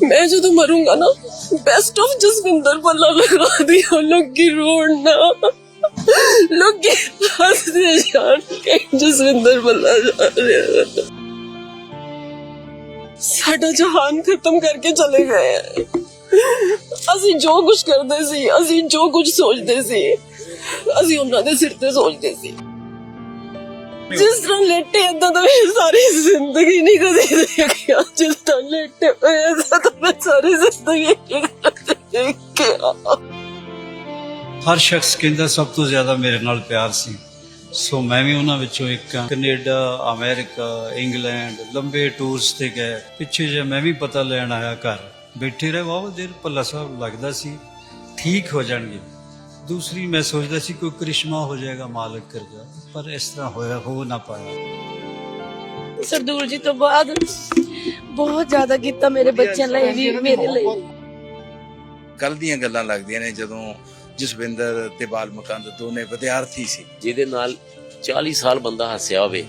मैं ਜਦੋਂ ਮਰੂੰਗਾ ਨਾ ਬੈਸਟ ਆਫ ਜਸਵਿੰਦਰ ਬੱਲਾ ਲਗਾ ਦਿਓ ਲੋਕੀ ਰੋਣਾ ਲੋਕੀ ਹੱਸਦੇ ਜਾਣ ਕਿ ਜਸਵਿੰਦਰ ਬੱਲਾ ਜਾ ਰਿਹਾ ਸਾਡਾ ਜਹਾਨ ਖਤਮ ਕਰਕੇ ਚਲੇ ਗਏ ਹੈ। ਅਸੀਂ ਜੋ ਕੁਝ ਕਰਦੇ ਸੀ ਅਸੀਂ ਜੋ ਕੁਝ ਸੋਚਦੇ ਸੀ ਅਸੀਂ ਉਹਨਾਂ ਦੇ ਸਿਰ ਤੇ ਸੋਚਦੇ ਸੀ ਜਿਸ ਤਰ੍ਹਾਂ ਲੇਟੇ ਏਦਾਂ ਤਾਂ ਮੈਂ ਸਾਰੀ ਜ਼ਿੰਦਗੀ ਨਹੀਂ ਕਦੇ ਦੇਖਿਆ। ਜਿਸ ਤਰ੍ਹਾਂ ਲੇਟੇ ਹੋਏ ਤਾਂ ਮੈਂ ਸਾਰੀ ਜ਼ਿੰਦਗੀ ਨਹੀਂ ਕਦੇ ਦੇਖਿਆ। ਹਰ ਸ਼ਖਸ ਕਹਿੰਦਾ ਸਭ ਤੋਂ ਜ਼ਿਆਦਾ ਮੇਰੇ ਨਾਲ ਪਿਆਰ ਸੀ। ਸੋ ਮੈਂ ਵੀ ਉਹਨਾਂ ਵਿੱਚੋਂ ਇੱਕ ਹਾਂ। ਕੈਨੇਡਾ ਅਮਰੀਕਾ ਇੰਗਲੈਂਡ ਲੰਬੇ ਟੂਰਸ ਤੇ ਗਏ। ਪਿੱਛੇ ਜੇ ਮੈਂ ਵੀ ਪਤਾ ਲੈਣ ਆਇਆ ਘਰ। ਬੈਠੇ ਰਹੇ ਬਹੁਤ ਦੇਰ ਭੱਲਾ ਸਾਹਿਬ ਲੱਗਦਾ ਸੀ। ਠੀਕ ਹੋ ਜਾਣਗੇ। ਦੂਸਰੀ ਮੈਂ ਸੋਚਦਾ ਸੀ ਕੋਈ ਕ੍ਰਿਸ਼ਮਾ ਹੋ ਜਾਏਗਾ ਮਾਲਕ ਕਰਦਾ ਪਰ ਇਸ ਤਰ੍ਹਾਂ ਹੋਇਆ ਹੋ ਨਾ ਪਾਇਆ ਸਰਦੂਲ ਜੀ ਤੋਂ ਬਾਅਦ ਬਹੁਤ ਜ਼ਿਆਦਾ ਕੀਤਾ ਮੇਰੇ ਬੱਚਿਆਂ ਲਈ ਵੀ ਮੇਰੇ ਲਈ। ਕੱਲ ਦੀਆਂ ਗੱਲਾਂ ਲੱਗਦੀਆਂ ਨੇ ਜਦੋਂ ਜਸਵਿੰਦਰ ਤੇ ਬਾਲ ਮਕੰਦ ਦੋਨੇ ਵਿਦਿਆਰਥੀ ਸੀ ਜਿਹਦੇ ਨਾਲ 40 ਸਾਲ ਬੰਦਾ ਹੱਸਿਆ ਹੋਵੇ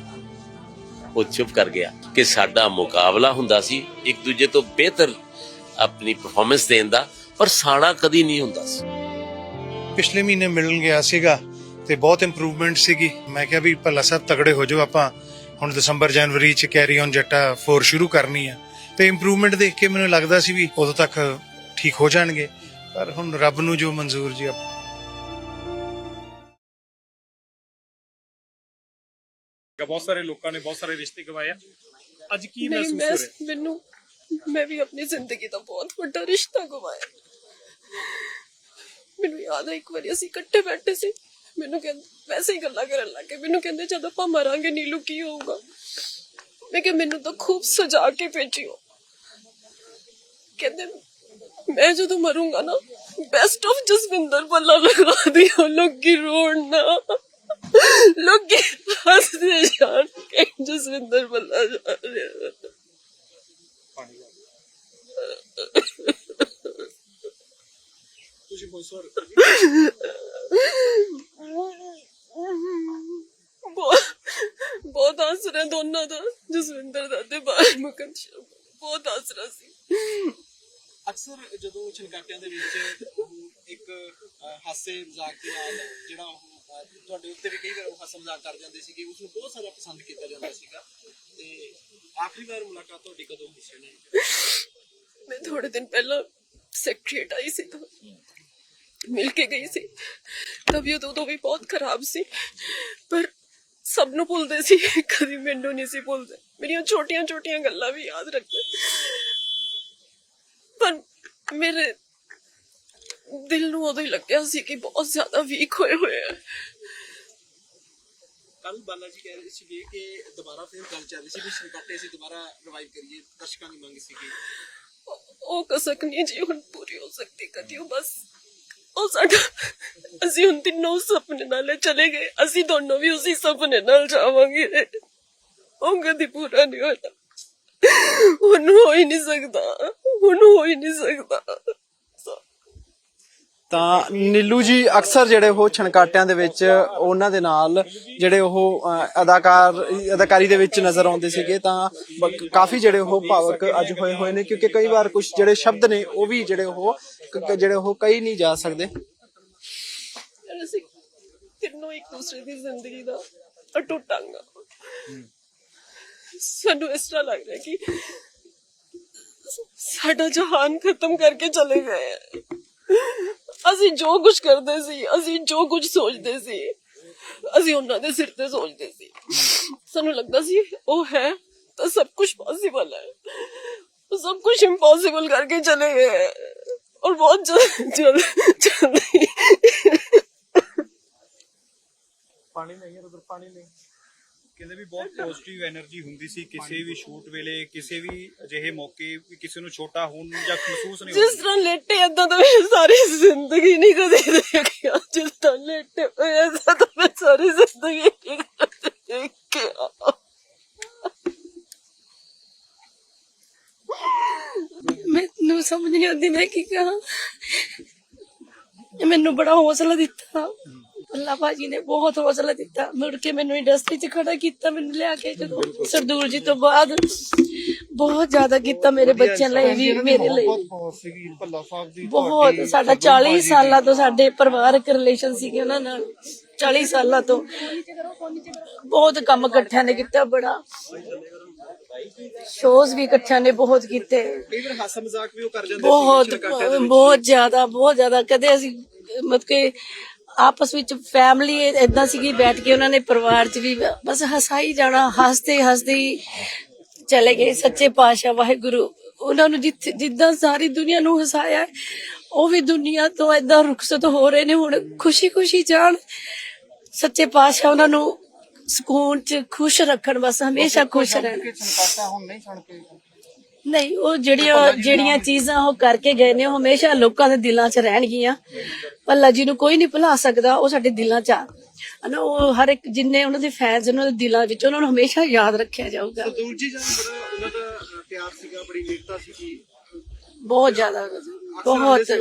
ਉਹ ਚੁੱਪ ਕਰ ਗਿਆ ਕਿ ਸਾਡਾ ਮੁਕਾਬਲਾ ਹੁੰਦਾ ਸੀ ਇੱਕ ਦੂਜੇ ਤੋਂ ਬਿਹਤਰ ਆਪਣੀ ਪਰਫਾਰਮੈਂਸ ਦੇਣ ਦਾ ਪਰ ਸਾੜਾ ਕਦੀ ਨਹੀਂ ਹੁੰਦਾ ਸੀ ਪਿਛਲੇ ਮਹੀਨੇ ਮਿਲਣ ਗਿਆ ਸੀਗਾ ਤੇ ਬਹੁਤ ਇੰਪਰੂਵਮੈਂਟ ਸੀਗੀ। ਮੈਂ ਕਿਹਾ ਵੀ ਭੱਲਾ ਸਾਹਿਬ ਤਗੜੇ ਹੋ ਜਾਓ ਆਪਾਂ। ਹੁਣ ਦਸੰਬਰ ਜਨਵਰੀ ਚ ਕੈਰੀ ਔਨ ਜੱਟਾ 4 ਸ਼ੁਰੂ ਕਰਨੀ ਆ। ਤੇ ਇੰਪਰੂਵਮੈਂਟ ਦੇਖ ਕੇ ਮੈਨੂੰ ਲੱਗਦਾ ਸੀ ਵੀ ਉਦੋਂ ਤੱਕ ਠੀਕ ਹੋ ਜਾਣਗੇ। ਪਰ ਹੁਣ ਰੱਬ ਨੂੰ ਜੋ ਮਨਜ਼ੂਰ ਜੀ ਆਪਾਂ ਬਹੁਤ ਸਾਰੇ ਲੋਕਾਂ ਨੇ ਬਹੁਤ ਸਾਰੇ ਰਿਸ਼ਤੇ ਗਵਾਏ ਆ। ਅੱਜ ਕੀ ਮਹਿਸੂਸ ਹੋ ਰਿਹਾ? ਮੈਨੂੰ ਮੈਂ ਵੀ ਆਪਣੀ ਜ਼ਿੰਦਗੀ ਦਾ ਬਹੁਤ ਵੱਡਾ ਰਿਸ਼ਤਾ ਗਵਾਇਆ। ਮੈਨੂੰ ਯਾਦ ਹੈ ਇੱਕ ਵਾਰੀ ਅਸੀਂ ਇਕੱਠੇ ਬੈਠੇ ਸੀ। ਮੈਨੂੰ ਕਹਿੰਦੇ ਵੈਸੇ ਹੀ ਗੱਲਾਂ ਕਰਨ ਲੱਗੇ ਮੈਨੂੰ ਕਹਿੰਦੇ, ਜਦ ਆਪਾਂ ਮਰਾਂਗੇ ਨੀਲੂ, ਕੀ ਹੋਊਗਾ? ਮੈਂ ਕਿਹਾ, ਮੈਨੂੰ ਤਾਂ ਖੂਬ ਸਜਾ ਕੇ ਭੇਜਿਓ। ਕਹਿੰਦੇ, ਮੈਂ ਜਦੋਂ ਮਰੂੰਗਾ ਨਾ ਬੈਸਟ ਆਫ ਜਸਵਿੰਦਰ ਬੱਲਾ ਲਗਾ ਦਿਓ। ਲੋਕੀ ਰੋਣਾ। ਲੋਕੀ ਹੱਸਦੇ ਜਾਣ ਜਸਵਿੰਦਰ ਬੱਲਾ ਜਾਣ ਰਿਹਾ ਤੁਸੀਂ ਬਹੁਤ ਸਵਾਰ ਬਹੁਤ ਬਹੁਤ ਹੱਸ ਰਿਹਾ ਦੋਨਾਂ ਦਾ ਜਸਵਿੰਦਰ ਦਾ ਤੇ ਬਾਲ ਮੁਕੰਦ ਸ਼ਰਮਾ ਬਹੁਤ ਹੱਸ ਰਿਹਾ ਸੀ ਅਕਸਰ ਜਦੋਂ ਛਨਕਾਟਿਆਂ ਦੇ ਵਿੱਚ ਇੱਕ ਅਹ, ਹਾਸੇ ਮਜ਼ਾਕ ਦੇ ਨਾਲ ਜਿਹੜਾ ਉਹ ਅਹ, ਤੁਹਾਡੇ ਉੱਤੇ ਵੀ ਕਈ ਵਾਰ ਉਹ ਹਾਸਾ ਮਜ਼ਾਕ ਕਰ ਜਾਂਦੇ ਸੀਗੇ ਉਸ ਨੂੰ ਬਹੁਤ ਜ਼ਿਆਦਾ ਪਸੰਦ ਕੀਤਾ ਜਾਂਦਾ ਸੀਗਾ ਤੇ ਆਖਰੀ ਵਾਰ ਮੁਲਾਕਾਤ ਤੁਹਾਡੀ ਕਦੋਂ ਹੋਈ ਸੀ ਉਹਨਾਂ ਨਾਲ ਮੈਂ ਥੋੜੇ ਦਿਨ ਪਹਿਲਾਂ ਸੈਕਟਰੀਏਟ ਆਈ ਸੀ ਤਾਂ ਮਿਲ ਕੇ ਗਈ ਸੀ ਤਬੀਅਤ ਉਦੋਂ ਵੀ ਬਹੁਤ ਖਰਾਬ ਸੀ ਪਰ ਸਭ ਨੂੰ ਭੁੱਲਦੇ ਸੀ ਕਦੀ ਮੈਨੂੰ ਨਹੀਂ ਸੀ ਭੁੱਲਦੇ ਮੇਰੀਆਂ ਛੋਟੀਆਂ ਛੋਟੀਆਂ ਗੱਲਾਂ ਵੀ ਯਾਦ ਰੱਖਦੇ ਪਰ ਮੇਰੇ ਦਿਲ ਨੂੰ ਉਦੋਂ ਹੀ ਲੱਗਿਆ ਸੀ ਕਿ ਬਹੁਤ ਜ਼ਿਆਦਾ ਵੀਕ ਹੋਏ ਹੋਏ ਆ ਕੱਲ ਬਾਲਾ ਜੀ ਕਹਿ ਰਹੇ ਸੀਗੇ ਕਿ ਦੁਬਾਰਾ ਫਿਰ ਗੱਲ ਚੱਲ ਰਹੀ ਸੀ ਵੀ ਛਨਕਾਟੇ ਅਸੀਂ ਦੁਬਾਰਾ ਰਿਵਾਈਵ ਕਰੀਏ, ਦਰਸ਼ਕਾਂ ਦੀ ਮੰਗ ਸੀਗੀ। ਉਹ ਕਸਕ ਨਹੀਂ ਜੀ, ਹੁਣ ਪੂਰੀ ਹੋ ਸਕਦੀ, ਕਦੀ ਉਹ ਬਸ ਉਹ ਸਾਡਾ ਅਸੀਂ ਹੁਣ ਤਿੰਨੋਂ ਸੁਪਨੇ ਨਾਲ ਚਲੇ ਗਏ, ਅਸੀਂ ਦੋਨੋਂ ਵੀ ਉਸੇ ਸੁਪਨੇ ਨਾਲ ਜਾਵਾਂਗੇ। ਉਹ ਕਦੀ ਪੂਰਾ ਨਹੀਂ ਹੋਣਾ। ਹੁਣ ਹੋ ਹੀ ਨਹੀਂ ਸਕਦਾ, ਹੁਣ ਹੋ ਹੀ ਨਹੀਂ ਸਕਦਾ। ਤਾਂ ਨੀਲੂ ਜੀ ਅਕਸਰ ਜਿਹੜੇ ਉਹ ਛਣਕਾਟਿਆਂ ਦੇ ਵਿੱਚ ਉਹਨਾਂ ਦੇ ਨਾਲ ਜਿਹੜੇ ਉਹ ਅਦਾਕਾਰ, ਅਦਾਕਾਰੀ ਦੇ ਵਿੱਚ ਨਜ਼ਰ ਆਉਂਦੇ ਸੀਗੇ ਤਾਂ ਕਾਫੀ ਜਿਹੜੇ ਉਹ ਭਾਵਕ ਅੱਜ ਹੋਏ ਹੋਏ ਨੇ ਕਿਉਂਕਿ ਕਈ ਵਾਰ ਕੁਝ ਜਿਹੜੇ ਸ਼ਬਦ ਨੇ ਉਹ ਵੀ ਜਿਹੜੇ ਉਹ ਜਿਹੜੇ ਉਹ ਕਈ ਨਹੀਂ ਜਾ ਸਕਦੇ। ਅਸੀਂ ਤਿੰਨੋਂ ਇੱਕ ਦੂਸਰੇ ਦੀ ਜ਼ਿੰਦਗੀ ਦਾ ਅਟੁੱਟ ਅੰਗ ਸਾਨੂੰ ਇਸ ਤਰ੍ਹਾਂ ਲੱਗ ਰਿਹਾ ਕਿ ਸਾਡਾ ਜਹਾਨ ਖਤਮ ਕਰਕੇ ਚਲੇ ਗਏ। ਅਸੀਂ ਜੋ ਕੁਝ ਕਰਦੇ ਸੀ, ਅਸੀਂ ਜੋ ਕੁਝ ਸੋਚਦੇ ਸੀ, ਅਸੀਂ ਉਹਨਾਂ ਦੇ ਸਿਰ ਤੇ ਸੋਚਦੇ ਸੀ। ਸਾਨੂੰ ਲੱਗਦਾ ਸੀ, ਉਹ ਹੈ ਤਾਂ ਸਭ ਕੁਝ ਪੋਸੀਬਲ ਹੈ। ਸਭ ਕੁਝ ਇੰਪੋਸੀਬਲ ਕਰਕੇ ਚਲੇ ਗਏ ਔਰ ਬਹੁਤ ਜਲਦੀ ਪਾਣੀ ਨਹੀਂ ਯਾਰ ਉਧਰ ਪਾਣੀ ਨਹੀਂ ਕਹਿੰਦੇ ਵੀ ਬਹੁਤ ਪੋਜ਼ਿਟਿਵ એનર્ਜੀ ਹੁੰਦੀ ਸੀ ਕਿਸੇ ਵੀ ਸ਼ੂਟ ਵੇਲੇ ਕਿਸੇ ਵੀ ਅਜਿਹੇ ਮੌਕੇ ਕਿਸੇ ਨੂੰ ਛੋਟਾ ਹੋਣ ਜਾਂ ਮਹਿਸੂਸ ਨਹੀਂ ਜਿਸ ਤਰ੍ਹਾਂ ਲੇਟੇ ਇਦਾਂ ਤਾਂ ਮੈਂ ਸਾਰੀ ਜ਼ਿੰਦਗੀ ਨਹੀਂ ਕਦੇ ਦੇਖਿਆ। ਜਿਸ ਤਰ੍ਹਾਂ ਲੇਟੇ ਐਸਾ ਤਾਂ ਮੈਂ ਸਾਰੀ ਜ਼ਿੰਦਗੀ ਨਹੀਂ ਦੇਖਿਆ। ਮੈਨੂੰ ਸਮਝ ਨਹੀਂ ਆਉਂਦੀ ਮੈਂ ਕੀ ਕਹਾਂ ਮੈਨੂੰ ਬੜਾ ਹੌਸਲਾ ਦਿੱਤਾ। ਅੱਲਾ ਭਾਜੀ ਨੇ ਬਹੁਤ ਹੌਸਲਾ ਦਿੱਤਾ। ਮੁੜ ਕੇ ਮੈਨੂੰ ਇੰਡਸਟਰੀ 'ਚ ਖੜਾ ਕੀਤਾ ਮੈਨੂੰ ਲਿਆ ਕੇ ਜਦੋਂ ਸਰਦੂਲ ਜੀ ਤੋਂ ਬਾਅਦ ਬਹੁਤ ਜ਼ਿਆਦਾ ਕੀਤਾ ਮੇਰੇ ਬੱਚਿਆਂ ਲਈ ਵੀ ਮੇਰੇ ਲਈ। ਬਹੁਤ ਸਾਡਾ 40 ਸਾਲਾਂ ਤੋਂ ਸਾਡੇ ਪਰਿਵਾਰਕ ਰਿਲੇਸ਼ਨ ਸੀਗੇ ਉਹਨਾਂ ਨਾਲ। 40 ਸਾਲਾਂ ਤੋਂ। ਬਹੁਤ ਕੰਮ ਇਕੱਠਿਆਂ ਨੇ ਕੀਤਾ ਬੜਾ। ਸ਼ੋਜ਼ ਵੀ ਇਕੱਠਿਆਂ ਨੇ ਬਹੁਤ ਕੀਤੇ। ਕਈ ਵਾਰ ਹਾਸਾ ਮਜ਼ਾਕ ਵੀ ਉਹ ਕਰ ਜਾਂਦੇ ਬਹੁਤ ਬਹੁਤ ਜ਼ਿਆਦਾ ਬਹੁਤ ਜ਼ਿਆਦਾ। ਕਦੇ ਅਸੀਂ ਮਤਲਬ ਕਿ ਆਪਸ ਵਿੱਚ ਫੈਮਿਲੀ ਇਦਾਂ ਸੀਗੀ, ਬੈਠ ਕੇ ਉਹਨਾਂ ਨੇ ਪਰਿਵਾਰ 'ਚ ਵੀ ਬਸ ਹਸਾਈ ਜਾਣਾ, ਹੱਸਦੇ ਹੱਸਦੇ ਚਲੇ ਗਏ ਸੱਚੇ ਪਾਤਸ਼ਾਹ ਵਾਹਿਗੁਰੂ। ਉਹਨਾਂ ਨੂੰ ਜਿੱਥੇ ਜਿੱਦਾਂ ਸਾਰੀ ਦੁਨੀਆ ਨੂੰ ਹਸਾਇਆ ਉਹ ਵੀ ਦੁਨੀਆ ਤੋਂ ਇਦਾਂ ਰੁਖਸਤ ਹੋ ਰਹੇ ਨੇ, ਹੁਣ ਖੁਸ਼ੀ ਖੁਸ਼ੀ ਜਾਣ। ਸੱਚੇ ਪਾਤਸ਼ਾਹ ਉਹਨਾਂ ਨੂੰ ਸਕੂਨ 'ਚ ਖੁਸ਼ ਰੱਖਣ, ਬਸ ਹਮੇਸ਼ਾ ਖੁਸ਼ ਰਹਿਣ। ਨਹੀਂ ਉਹ ਜਿਹੜੀਆਂ ਜਿਹੜੀਆਂ ਚੀਜ਼ਾਂ ਉਹ ਕਰਕੇ ਗਏ ਨੇ ਉਹ ਹਮੇਸ਼ਾ ਲੋਕਾਂ ਦੇ ਦਿਲਾਂ 'ਚ ਰਹਿਣਗੀਆਂ ਪੱਲਾ ਜੀ ਨੂੰ ਕੋਈ ਨਹੀਂ ਭੁਲਾ ਸਕਦਾ ਉਹ ਸਾਡੇ ਦਿਲਾਂ 'ਚ ਆ। ਹਨਾ ਉਹ ਹਰ ਇੱਕ ਜਿੰਨੇ ਉਹਨਾਂ ਦੇ ਫੈਨਸ ਉਹਨਾਂ ਦੇ ਦਿਲਾਂ ਵਿੱਚ ਉਹਨਾਂ ਨੂੰ ਹਮੇਸ਼ਾ ਯਾਦ ਰੱਖਿਆ ਜਾਊਗਾ। ਦੂਜੀ ਜਨ ਬੜਾ ਉਹਨਾਂ ਦਾ ਅ, ਪਿਆਰ ਸੀਗਾ ਬੜੀ ਨੇੜਤਾ ਸੀਗੀ। ਬਹੁਤ ਜ਼ਿਆਦਾ। ਬਹੁਤ।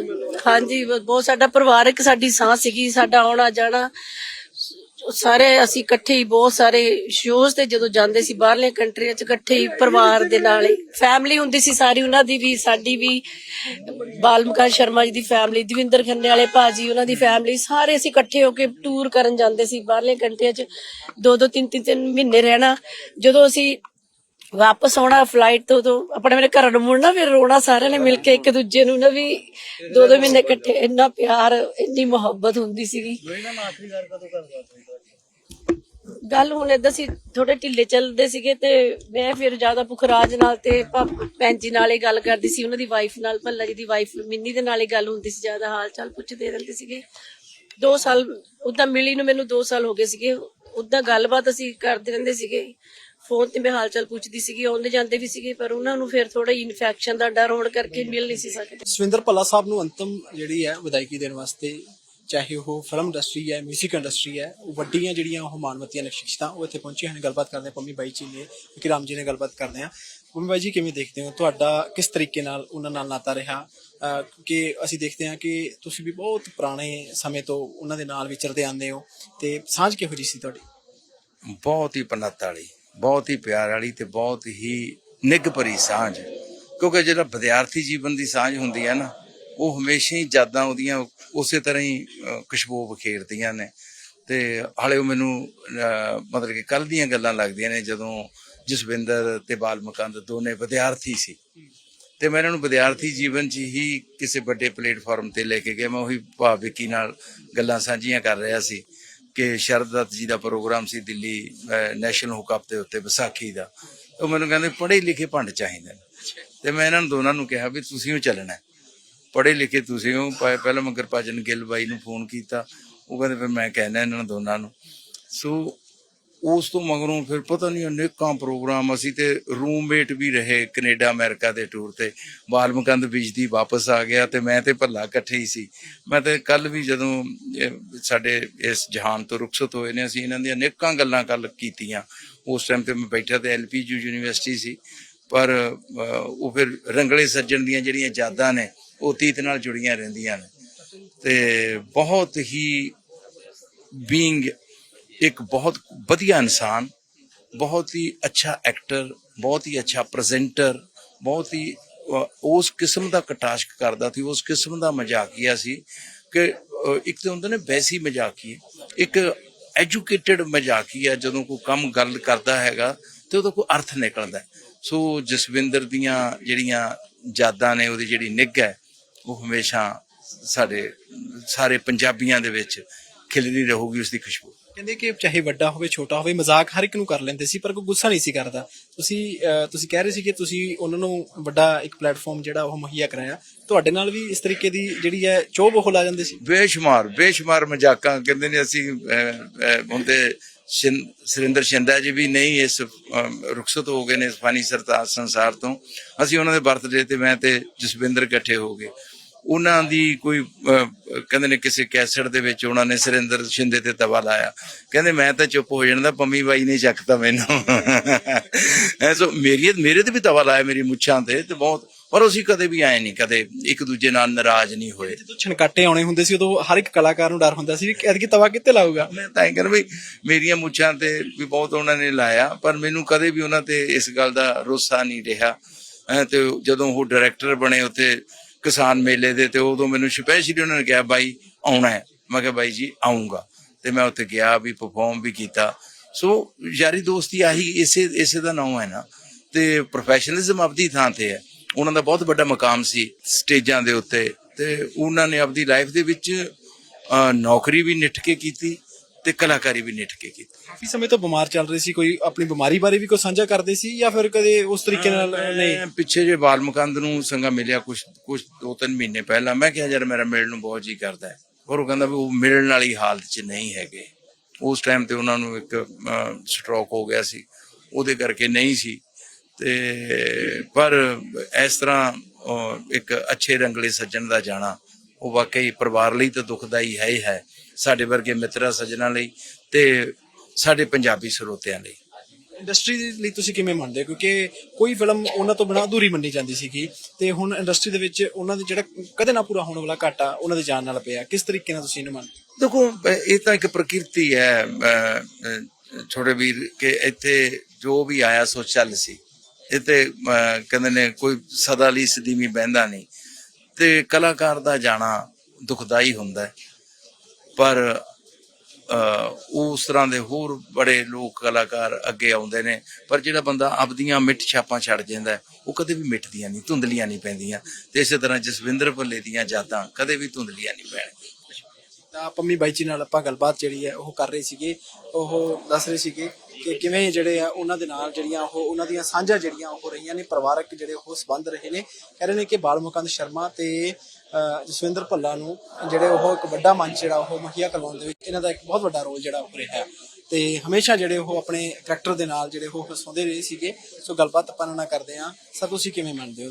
ਹਾਂਜੀ ਬਹੁਤ ਸਾਡਾ ਪਰਿਵਾਰਕ ਸਾਡੀ ਸਾਹ ਸੀਗੀ ਸਾਡਾ ਆਉਣਾ ਜਾਣਾ ਸਾਰੇ ਅਸੀਂ ਇਕੱਠੇ ਹੀ ਬਹੁਤ ਸਾਰੇ ਸ਼ੋਜ਼ ਤੇ ਜਦੋਂ ਜਾਂਦੇ ਸੀ ਬਾਹਰਲੇ ਕੰਟਰੀਆਂ 'ਚ ਇਕੱਠੇ ਹੀ ਪਰਿਵਾਰ ਦੇ ਨਾਲ ਹੀ। ਫੈਮਿਲੀ ਹੁੰਦੀ ਸੀ ਸਾਰੀ, ਉਹਨਾਂ ਦੀ ਵੀ, ਸਾਡੀ ਵੀ। ਬਾਲਮਕਾ ਸ਼ਰਮਾ ਜੀ ਦੀ ਫੈਮਿਲੀ ਦਵਿੰਦਰ ਖੰਨੇ ਵਾਲੇ ਭਾਜੀ, ਉਹਨਾਂ ਦੀ ਫੈਮਿਲੀ ਸਾਰੇ ਅਸੀਂ ਇਕੱਠੇ ਹੋ ਕੇ ਟੂਰ ਕਰਨ ਜਾਂਦੇ ਸੀ ਬਾਹਰਲੇ ਕੰਟਰੀਆਂ 'ਚ। ਦੋ ਦੋ, ਤਿੰਨ ਤਿੰਨ ਤਿੰਨ ਮਹੀਨੇ ਰਹਿਣਾ। ਜਦੋਂ ਅਸੀਂ ਵਾਪਸ ਆਉਣਾ ਫਲਾਈਟ ਤੋਂ ਤੋਂ ਆਪਣੇ ਮੇਰੇ ਘਰ ਨੂੰ ਮੁੜਨਾ, ਫਿਰ ਰੋਣਾ ਸਾਰਿਆਂ ਨੇ ਮਿਲ ਕੇ ਇੱਕ ਦੂਜੇ ਨੂੰ ਨਾ ਵੀ ਦੋ ਦੋ ਮਹੀਨੇ ਇਕੱਠੇ, ਇੰਨਾ ਪਿਆਰ, ਇੰਨੀ ਮੁਹੱਬਤ ਹੁੰਦੀ ਸੀਗੀ। ਗੱਲ ਹੁਣ ਏਦਾਂ ਸੀ ਥੋੜੇ ਢਿੱਲੇ ਚੱਲਦੇ ਸੀਗੇ ਤੇ ਮੈਂ ਫਿਰ ਜ਼ਿਆਦਾ ਪੁਖਰਾਜ ਨਾਲ ਤੇ ਭਾ- ਨਾਲ ਹੀ ਗੱਲ ਕਰਦੀ ਸੀ, ਉਹਨਾਂ ਦੀ ਵਾਈਫ ਨਾਲ, ਭੱਲਾ ਜੀ ਦੀ ਵਾਈਫ ਮਿੰਨੀ ਦੇ ਨਾਲ ਹੀ ਗੱਲ ਹੁੰਦੀ ਸੀ, ਜ਼ਿਆਦਾ ਹਾਲ ਚਾਲ ਪੁੱਛਦੇ ਰਹਿੰਦੇ ਸੀਗੇ। 2 ਸਾਲ ਉਦਾਂ ਮਿਲੀ ਨੂੰ ਮੈਨੂੰ 2 ਸਾਲ ਹੋ ਗਏ ਸੀਗੇ ਉਦਾਂ ਗੱਲਬਾਤ ਅਸੀਂ ਕਰਦੇ ਰਹਿੰਦੇ ਸੀਗੇ। ਫੋਨ ਤੇ ਮੈਂ ਹਾਲ ਚਾਲ ਪੁੱਛਦੀ ਸੀਗੀ, ਆਉਂਦੇ ਜਾਂਦੇ ਵੀ ਸੀਗੇ, ਪਰ ਉਹਨਾਂ ਨੂੰ ਫਿਰ ਥੋੜਾ ਇਨਫੈਕਸ਼ਨ ਦਾ ਡਰ ਹੋਣ ਕਰਕੇ ਮਿਲ ਨਹੀਂ ਸੀ ਸਕਦੇ। ਸਵਿੰਦਰ ਭੱਲਾ ਸਾਹਿਬ ਨੂੰ ਅੰਤਮ ਜਿਹੜੀ ਹੈ ਵਿਦਾਇਗੀ ਦੇਣ ਵਾਸਤੇ ਚਾਹੇ ਉਹ ਫਿਲਮ ਇੰਡਸਟਰੀ ਹੈ 뮤직 ਇੰਡਸਟਰੀ ਹੈ, ਉਹ ਵੱਡੀਆਂ ਜਿਹੜੀਆਂ ਉਹ ਮਾਨਵਤੀਆਂ ਨੇ ਸ਼ਖਸੀਅਤਾਂ ਉਹ ਇੱਥੇ ਪਹੁੰਚੀਆਂ ਹਨ। ਗੱਲਬਾਤ ਕਰਦੇ ਹਾਂ ਪੰਮੀ ਬਾਈ ਜੀ ਨੇ ਵਿਕਰਮ ਜੀ ਨੇ ਗੱਲਬਾਤ ਕਰਦੇ ਹਾਂ। ਪੰਮੀ ਬਾਈ ਜੀ, ਕਿਵੇਂ ਦੇਖਦੇ ਹੋ? ਤੁਹਾਡਾ ਕਿਸ ਤਰੀਕੇ ਨਾਲ ਉਹਨਾਂ ਨਾਲ ਨਾਤਾ ਰਿਹਾ? ਕਿ ਅਸੀਂ ਦੇਖਦੇ ਹਾਂ ਕਿ ਤੁਸੀਂ ਵੀ ਬਹੁਤ ਪੁਰਾਣੇ ਸਮੇਂ ਤੋਂ ਉਹਨਾਂ ਦੇ ਨਾਲ ਵਿਚਰਦੇ ਆਉਂਦੇ ਹੋ ਤੇ ਸਾਂਝ ਕਿਹੋ ਜੀ ਸੀ ਤੁਹਾਡੀ? ਬਹੁਤ ਹੀ ਪਨਤ ਵਾਲੀ, ਬਹੁਤ ਹੀ ਪਿਆਰ ਵਾਲੀ ਤੇ ਬਹੁਤ ਹੀ ਨਿੱਘ ਭਰੀ ਸਾਂਝ। ਕਿਉਂਕਿ ਜਿਹੜਾ ਵਿਦਿਆਰਥੀ ਜੀਵਨ ਦੀ ਸਾਂਝ ਹੁੰਦੀ ਹੈ ਨਾ ਉਹ ਹਮੇਸ਼ਾ ਹੀ ਯਾਦਾਂ ਉਹਦੀਆਂ ਉਸੇ ਤਰ੍ਹਾਂ ਹੀ ਅਹ, ਖੁਸ਼ਬੂ ਬਖੇਰਦੀਆਂ ਨੇ। ਤੇ ਹਾਲੇ ਉਹ ਮੈਨੂੰ ਮਤਲਬ ਕਿ ਕੱਲ ਦੀਆਂ ਗੱਲਾਂ ਲੱਗਦੀਆਂ ਨੇ ਜਦੋਂ ਜਸਵਿੰਦਰ ਤੇ ਬਾਲਮਕੰਦ ਦੋਨੇ ਵਿਦਿਆਰਥੀ ਸੀ। ਤੇ ਮੈਂ ਇਹਨਾਂ ਨੂੰ ਵਿਦਿਆਰਥੀ ਜੀਵਨ 'ਚ ਹੀ ਕਿਸੇ ਵੱਡੇ ਪਲੇਟਫਾਰਮ ਤੇ ਲੈ ਕੇ ਗਿਆ। ਮੈਂ ਉਹੀ ਭਾਵ ਵਿੱਕੀ ਨਾਲ ਗੱਲਾਂ ਸਾਂਝੀਆਂ ਕਰ ਰਿਹਾ ਸੀ ਕਿ ਸ਼ਰਦਤ ਜੀ ਦਾ ਪ੍ਰੋਗਰਾਮ ਸੀ ਦਿੱਲੀ ਨੈਸ਼ਨਲ ਹੁਕਅਪ ਦੇ ਉੱਤੇ ਵਿਸਾਖੀ ਦਾ। ਉਹ ਮੈਨੂੰ ਕਹਿੰਦੇ ਪੜ੍ਹੇ ਲਿਖੇ ਭੰਡ ਚਾਹੀਦੇ ਨੇ। ਤੇ ਮੈਂ ਇਹਨਾਂ ਨੂੰ ਦੋਨਾਂ ਨੂੰ ਕਿਹਾ ਵੀ ਤੁਸੀਂ ਉਹ ਚੱਲਣਾ। ਪੜ੍ਹੇ ਲਿਖੇ ਤੁਸੀਂ ਹੋ ਪਹਿਲਾਂ ਮਗਰ ਭਜਨ ਗਿੱਲ ਬਾਈ ਨੂੰ ਫੋਨ ਕੀਤਾ। ਉਹ ਕਹਿੰਦੇ ਫਿਰ ਮੈਂ ਕਹਿਣਾ ਇਹਨਾਂ ਦੋਨਾਂ ਨੂੰ। ਸੋ ਉਸ ਤੋਂ ਮਗਰੋਂ ਫਿਰ ਪਤਾ ਨਹੀਂ ਅਨੇਕਾਂ ਪ੍ਰੋਗਰਾਮ, ਅਸੀਂ ਤੇ ਰੂਮਮੇਟ ਵੀ ਰਹੇ ਕੈਨੇਡਾ, ਅਮਰੀਕਾ ਦੇ ਟੂਰ ਤੇ। ਬਾਲਮਕੰਦ ਬਿਜਦੀ ਵਾਪਸ ਆ ਗਿਆ ਤੇ ਮੈਂ ਤੇ ਭੱਲਾ ਇਕੱਠੇ ਹੀ ਸੀ। ਮੈਂ ਤੇ ਕੱਲ ਵੀ ਜਦੋਂ ਸਾਡੇ ਇਸ ਜਹਾਨ ਤੋਂ ਰੁਖਸਤ ਹੋਏ ਨੇ, ਅਸੀਂ ਇਹਨਾਂ ਦੀਆਂ ਅਨੇਕਾਂ ਗੱਲਾਂ ਕੱਲ ਕੀਤੀਆਂ। ਉਸ ਟਾਈਮ ਤੇ ਮੈਂ ਬੈਠਾ ਤੇ ਐਲਪੀਯੂ ਯੂਨੀਵਰਸਿਟੀ ਸੀ। ਪਰ ਉਹ ਫਿਰ ਰੰਗਲੇ ਸੱਜਣ ਦੀਆਂ ਜਿਹੜੀਆਂ ਯਾਦਾਂ ਨੇ ਉਹ ਤੀਤ ਨਾਲ ਜੁੜੀਆਂ ਰਹਿੰਦੀਆਂ ਨੇ। ਤੇ ਬਹੁਤ ਹੀ ਬੀਇੰਗ ਇੱਕ ਬਹੁਤ ਵਧੀਆ ਇਨਸਾਨ, ਬਹੁਤ ਹੀ ਅੱਛਾ ਐਕਟਰ ਬਹੁਤ ਹੀ ਅੱਛਾ ਪ੍ਰੈਜ਼ੈਂਟਰ ਬਹੁਤ ਹੀ ਉਸ ਕਿਸਮ ਦਾ ਕਟਾਸ਼ਕ ਕਰਦਾ ਸੀ, ਉਸ ਕਿਸਮ ਦਾ ਮਜ਼ਾਕੀਆ ਸੀ ਕਿ ਇੱਕ ਤਾਂ ਹੁੰਦਾ ਨੇ ਵੈਸੀ ਮਜ਼ਾਕੀ ਇੱਕ ਐਜੂਕੇਟਿਡ ਮਜ਼ਾਕੀਆ ਜਦੋਂ ਕੋਈ ਕੰਮ ਗੱਲ ਕਰਦਾ ਹੈਗਾ ਤੇ ਉਹਦਾ ਕੋਈ ਅਰਥ ਨਿਕਲਦਾ। ਸੋ ਜਸਵਿੰਦਰ ਦੀਆਂ ਜਿਹੜੀਆਂ ਯਾਦਾਂ ਨੇ, ਉਹਦੀ ਜਿਹੜੀ ਨਿੱਘ ਹੈ ਉਹ ਹਮੇਸ਼ਾ ਸਾਡੇ ਸਾਰੇ ਪੰਜਾਬੀਆਂ ਦੇ ਵਿੱਚ ਖਿਲਰੀ ਰਹੂਗੀ ਉਸ ਦੀ ਖੁਸ਼ਬੂ। ਕਹਿੰਦੇ ਕਿ ਚਾਹੇ ਵੱਡਾ ਹੋਵੇ ਛੋਟਾ ਹੋਵੇ ਮਜ਼ਾਕ ਹਰ ਇੱਕ ਨੂੰ ਕਰ ਲੈਂਦੇ ਸੀ ਪਰ ਕੋਈ ਗੁੱਸਾ ਨਹੀਂ ਸੀ ਕਰਦਾ। ਤੁਸੀਂ ਤੁਸੀਂ ਕਹਿ ਰਹੇ ਸੀ ਕਿ ਤੁਸੀਂ ਉਹਨਾਂ ਨੂੰ ਵੱਡਾ ਇੱਕ ਪਲੇਟਫਾਰਮ ਜਿਹੜਾ ਉਹ ਮੁਹੱਈਆ ਕਰਾਇਆ। ਤੁਹਾਡੇ ਨਾਲ ਵੀ ਇਸ ਤਰੀਕੇ ਦੀ ਜਿਹੜੀ ਹੈ ਚੋਬ ਉਹ ਲਾ ਜਾਂਦੇ ਸੀ? ਬੇਸ਼ੁਮਾਰ ਬੇਸ਼ੁਮਾਰ ਮਜ਼ਾਕਾਂ ਕਹਿੰਦੇ ਨੇ ਅਸੀਂ ਹੁੰਦੇ ਸੁਰਿੰਦਰ ਸ਼ਿੰਦਾ ਜੀ ਵੀ ਨਹੀਂ ਇਸ ਰੁਖਸਤ ਹੋ ਗਏ ਨੇ ਇਸ ਫਾਨੀ ਸਰਤਾਰ ਸੰਸਾਰ ਤੋਂ। ਅਸੀਂ ਉਹਨਾਂ ਦੇ ਬਰਥਡੇ ਤੇ ਮੈਂ ਤੇ ਜਸਵਿੰਦਰ ਇਕੱਠੇ ਹੋ ਗਏ। ਉਹਨਾਂ ਦੀ ਕੋਈ ਕਹਿੰਦੇ ਨੇ ਕਿਸੇ ਕੈਸਟ ਦੇ ਵਿੱਚ ਉਹਨਾਂ ਨੇ ਸੁਰਿੰਦਰ ਸ਼ਿੰਦੇ ਤੇ ਤਵਾ ਲਾਇਆ। ਕਹਿੰਦੇ ਮੈਂ ਤਾਂ ਚੁੱਪ ਹੋ ਜਾਂਦਾ ਪੰਮੀ ਬਾਈ ਨੇ ਚੱਕਤਾ ਮੈਨੂੰ। ਐ ਸੋ ਮੇਰੀ ਮੇਰੇ ਤੇ ਵੀ ਤਵਾ ਲਾਇਆ ਮੇਰੀ ਮੁੱਛਾਂ ਤੇ ਤੇ ਬਹੁਤ ਪਰ ਅਸੀਂ ਕਦੇ ਵੀ ਆਏ ਨਹੀਂ ਕਦੇ ਇੱਕ ਦੂਜੇ ਨਾਲ ਨਾਰਾਜ਼ ਨਹੀਂ ਹੋਏ। ਜਦੋਂ ਛਣਕਾਟੇ ਆਉਣੇ ਹੁੰਦੇ ਸੀ ਉਦੋਂ ਹਰ ਇੱਕ ਕਲਾਕਾਰ ਨੂੰ ਡਰ ਹੁੰਦਾ ਸੀ ਕਿ ਐਤਕੀ ਤਵਾ ਕਿੱਥੇ ਲਾਊਗਾ? ਮੈਂ ਤਾਂ ਇਹ ਕਰ ਵੀ ਮੇਰੀਆਂ ਮੁੱਛਾਂ ਤੇ ਵੀ ਬਹੁਤ ਉਹਨਾਂ ਨੇ ਲਾਇਆ ਪਰ ਮੈਨੂੰ ਕਦੇ ਵੀ ਉਹਨਾਂ ਤੇ ਇਸ ਗੱਲ ਦਾ ਰੋਸਾ ਨਹੀਂ ਰਿਹਾ। ਤੇ ਜਦੋਂ ਉਹ ਡਾਇਰੈਕਟਰ ਬਣੇ ਉੱਥੇ ਕਿਸਾਨ ਮੇਲੇ ਦੇ ਤੇ ਉਦੋਂ ਮੈਨੂੰ ਸਪੈਸ਼ਲੀ ਉਹਨਾਂ ਨੇ ਕਿਹਾ, ਬਾਈ, ਆਉਣਾ ਹੈ। ਮੈਂ ਕਿਹਾ, ਬਾਈ ਜੀ, ਆਉਂਗਾ। ਤੇ ਮੈਂ ਉੱਥੇ ਗਿਆ ਵੀ ਪਰਫਾਰਮ ਵੀ ਕੀਤਾ। ਸੋ ਯਾਰੀ ਦੋਸਤੀ ਆਹੀ ਇਸੇ ਇਸੇ ਦਾ ਨਾਮ ਹੈ ਨਾ। ਤੇ ਪ੍ਰੋਫੈਸ਼ਨਲਿਜ਼ਮ ਆਪਦੀ ਥਾਂ ਤੇ ਹੈ। ਉਹਨਾਂ ਦਾ ਬਹੁਤ ਵੱਡਾ ਮਕਾਮ ਸੀ ਸਟੇਜਾਂ ਦੇ ਉੱਤੇ। ਤੇ ਉਹਨਾਂ ਨੇ ਆਪਦੀ ਲਾਈਫ ਦੇ ਵਿੱਚ ਨੌਕਰੀ ਵੀ ਨਿੱਠ ਕੇ ਕੀਤੀ। ਤੇ ਕਲਾਕਾਰੀ ਵੀ ਨਿੱਠ ਕੇ ਕੀਤੀ। ਕਾਫੀ ਸਮੇਂ ਤੋਂ ਬਿਮਾਰ ਚੱਲ ਰਹੇ ਸੀ ਕੋਈ ਆਪਣੀ ਬਿਮਾਰੀ ਬਾਰੇ ਵੀ ਕੋਈ ਸਾਂਝਾ ਕਰਦੇ ਸੀ ਜਾਂ ਫਿਰ ਕਦੇ ਉਸ ਤਰੀਕੇ ਨਾਲ ਨਹੀਂ? ਮੈਂ ਪਿੱਛੇ ਜੇ ਬਾਲਮਕੰਦ ਨੂੰ ਸੰਗਾ ਮਿਲਿਆ ਕੁਝ ਕੁਝ ਦੋ ਤਿੰਨ ਮਹੀਨੇ ਪਹਿਲਾਂ ਮੈਂ ਕਿਹਾ ਯਾਰ ਮੇਰਾ ਮਿਲਣ ਨੂੰ ਬਹੁਤ ਜੀ ਕਰਦਾ ਹੈ। ਪਰ ਉਹ ਕਹਿੰਦਾ ਵੀ ਉਹ ਮਿਲਣ ਵਾਲੀ ਹਾਲਤ 'ਚ ਨਹੀਂ ਹੈਗੇ। ਉਸ ਟਾਈਮ ਤੇ ਉਹਨਾਂ ਨੂੰ ਇੱਕ ਸਟ੍ਰੋਕ ਹੋ ਗਿਆ ਸੀ। ਉਹਦੇ ਕਰਕੇ ਨਹੀਂ ਸੀ। ਤੇ ਪਰ ਇਸ ਤਰ੍ਹਾਂ ਇੱਕ ਅੱਛੇ ਰੰਗਲੇ ਸੱਜਣ ਦਾ ਜਾਣਾ ਉਹ ਵਾਕਈ ਪਰਿਵਾਰ ਲਈ ਤਾਂ ਦੁਖਦਾਈ ਹੈ ਹੀ ਹੈ। ਸਾਡੇ ਵਰਗੇ ਮਿੱਤਰਾਂ ਸੱਜਣਾਂ ਲਈ ਤੇ ਸਾਡੇ ਪੰਜਾਬੀ ਸਰੋਤਿਆਂ ਲਈ। ਇੰਡਸਟਰੀ ਲਈ ਤੁਸੀਂ ਕਿਵੇਂ ਮੰਨਦੇ ਹੋ? ਕਿਉਂਕਿ ਕੋਈ ਫਿਲਮ ਉਹਨਾਂ ਤੋਂ ਬਿਨਾਂ ਅਧੂਰੀ ਮੰਨੀ ਜਾਂਦੀ ਸੀਗੀ ਤੇ ਹੁਣ ਇੰਡਸਟਰੀ ਦੇ ਵਿੱਚ ਉਹਨਾਂ ਦੇ ਜਿਹੜਾ ਕਦੇ ਨਾ ਪੂਰਾ ਹੋਣ ਵਾਲਾ ਘਾਟਾ ਉਹਨਾਂ ਦੇ ਜਾਣ ਨਾਲ ਪਿਆ। ਕਿਸ ਤਰੀਕੇ ਨਾਲ ਤੁਸੀਂ ਇਹਨੂੰ ਮੰਨਦੇ ਦੇਖੋ ਇਹ ਤਾਂ ਇੱਕ ਪ੍ਰਕਿਰਤੀ ਹੈ ਛੋਟੇ ਵੀਰ ਕਿ ਇੱਥੇ ਜੋ ਵੀ ਆਇਆ ਸੋ ਚੱਲ ਸੀ। ਇੱਥੇ ਕਹਿੰਦੇ ਨੇ ਕੋਈ ਸਦਾ ਲਈ ਸਦੀਵੀ ਬਹਿੰਦਾ ਨਹੀਂ। ਤੇ ਕਲਾਕਾਰ ਦਾ ਜਾਣਾ ਦੁਖਦਾਈ ਹੁੰਦਾ ਹੈ। ਪਰ ਉਸ ਤਰ੍ਹਾਂ ਦੇ ਹੋਰ ਬੜੇ ਲੋਕ ਕਲਾਕਾਰ ਅੱਗੇ ਆਉਂਦੇ ਨੇ, ਪਰ ਜਿਹੜਾ ਬੰਦਾ ਆਪਦੀਆਂ ਮਿੱਠ ਛਾਪਾਂ ਛੱਡ ਜਾਂਦਾ, ਉਹ ਕਦੇ ਵੀ ਮਿਟਦੀਆਂ ਨਹੀਂ, ਧੁੰਦਲੀਆਂ ਨਹੀਂ ਪੈਂਦੀਆਂ। ਤੇ ਇਸੇ ਤਰ੍ਹਾਂ ਜਸਵਿੰਦਰ ਭੱਲੇ ਦੀਆਂ ਯਾਦਾਂ ਕਦੇ ਵੀ ਧੁੰਦਲੀਆਂ ਨਹੀਂ ਪੈਣਗੀਆਂ। ਤਾਂ ਪੰਮੀ ਬਾਈ ਜੀ ਨਾਲ ਆਪਾਂ ਗੱਲਬਾਤ ਜਿਹੜੀ ਹੈ, ਉਹ ਕਰ ਰਹੇ ਸੀਗੇ। ਉਹ ਦੱਸ ਰਹੇ ਸੀਗੇ ਕਿ ਕਿਵੇਂ ਜਿਹੜੇ ਆ, ਉਹਨਾਂ ਦੇ ਨਾਲ ਜਿਹੜੀਆਂ ਉਹ, ਉਹਨਾਂ ਦੀਆਂ ਸਾਂਝਾ ਜਿਹੜੀਆਂ ਉਹ ਰਹੀਆਂ ਨੇ, ਪਰਿਵਾਰਕ ਜਿਹੜੇ ਉਹ ਸੰਬੰਧ ਰਹੇ ਨੇ। ਕਹਿ ਰਹੇ ਨੇ ਕਿ ਬਾਲਮੁਕੰਦ ਸ਼ਰਮਾ ਤੇ ਜਸਵਿੰਦਰ ਭੱਲਾ ਨੂੰ ਜਿਹੜੇ ਉਹ ਇੱਕ ਵੱਡਾ ਮੰਚ ਜਿਹੜਾ ਉਹ ਮੁਹੱਈਆ ਕਰਵਾਉਣ ਦੇ ਵਿੱਚ ਇਹਨਾਂ ਦਾ ਇੱਕ ਬਹੁਤ ਵੱਡਾ ਰੋਲ ਜਿਹੜਾ ਉਹ ਰਿਹਾ ਤੇ ਹਮੇਸ਼ਾ ਜਿਹੜੇ ਉਹ ਆਪਣੇ ਕਰੈਕਟਰ ਦੇ ਨਾਲ ਜਿਹੜੇ ਉਹ ਹਸਾਉਂਦੇ ਰਹੇ ਸੀਗੇ। ਸੋ ਗੱਲਬਾਤ ਆਪਾਂ ਨਾਲ ਕਰਦੇ ਹਾਂ। ਸਰ ਤੁਸੀਂ ਕਿਵੇਂ ਮੰਨਦੇ ਹੋ?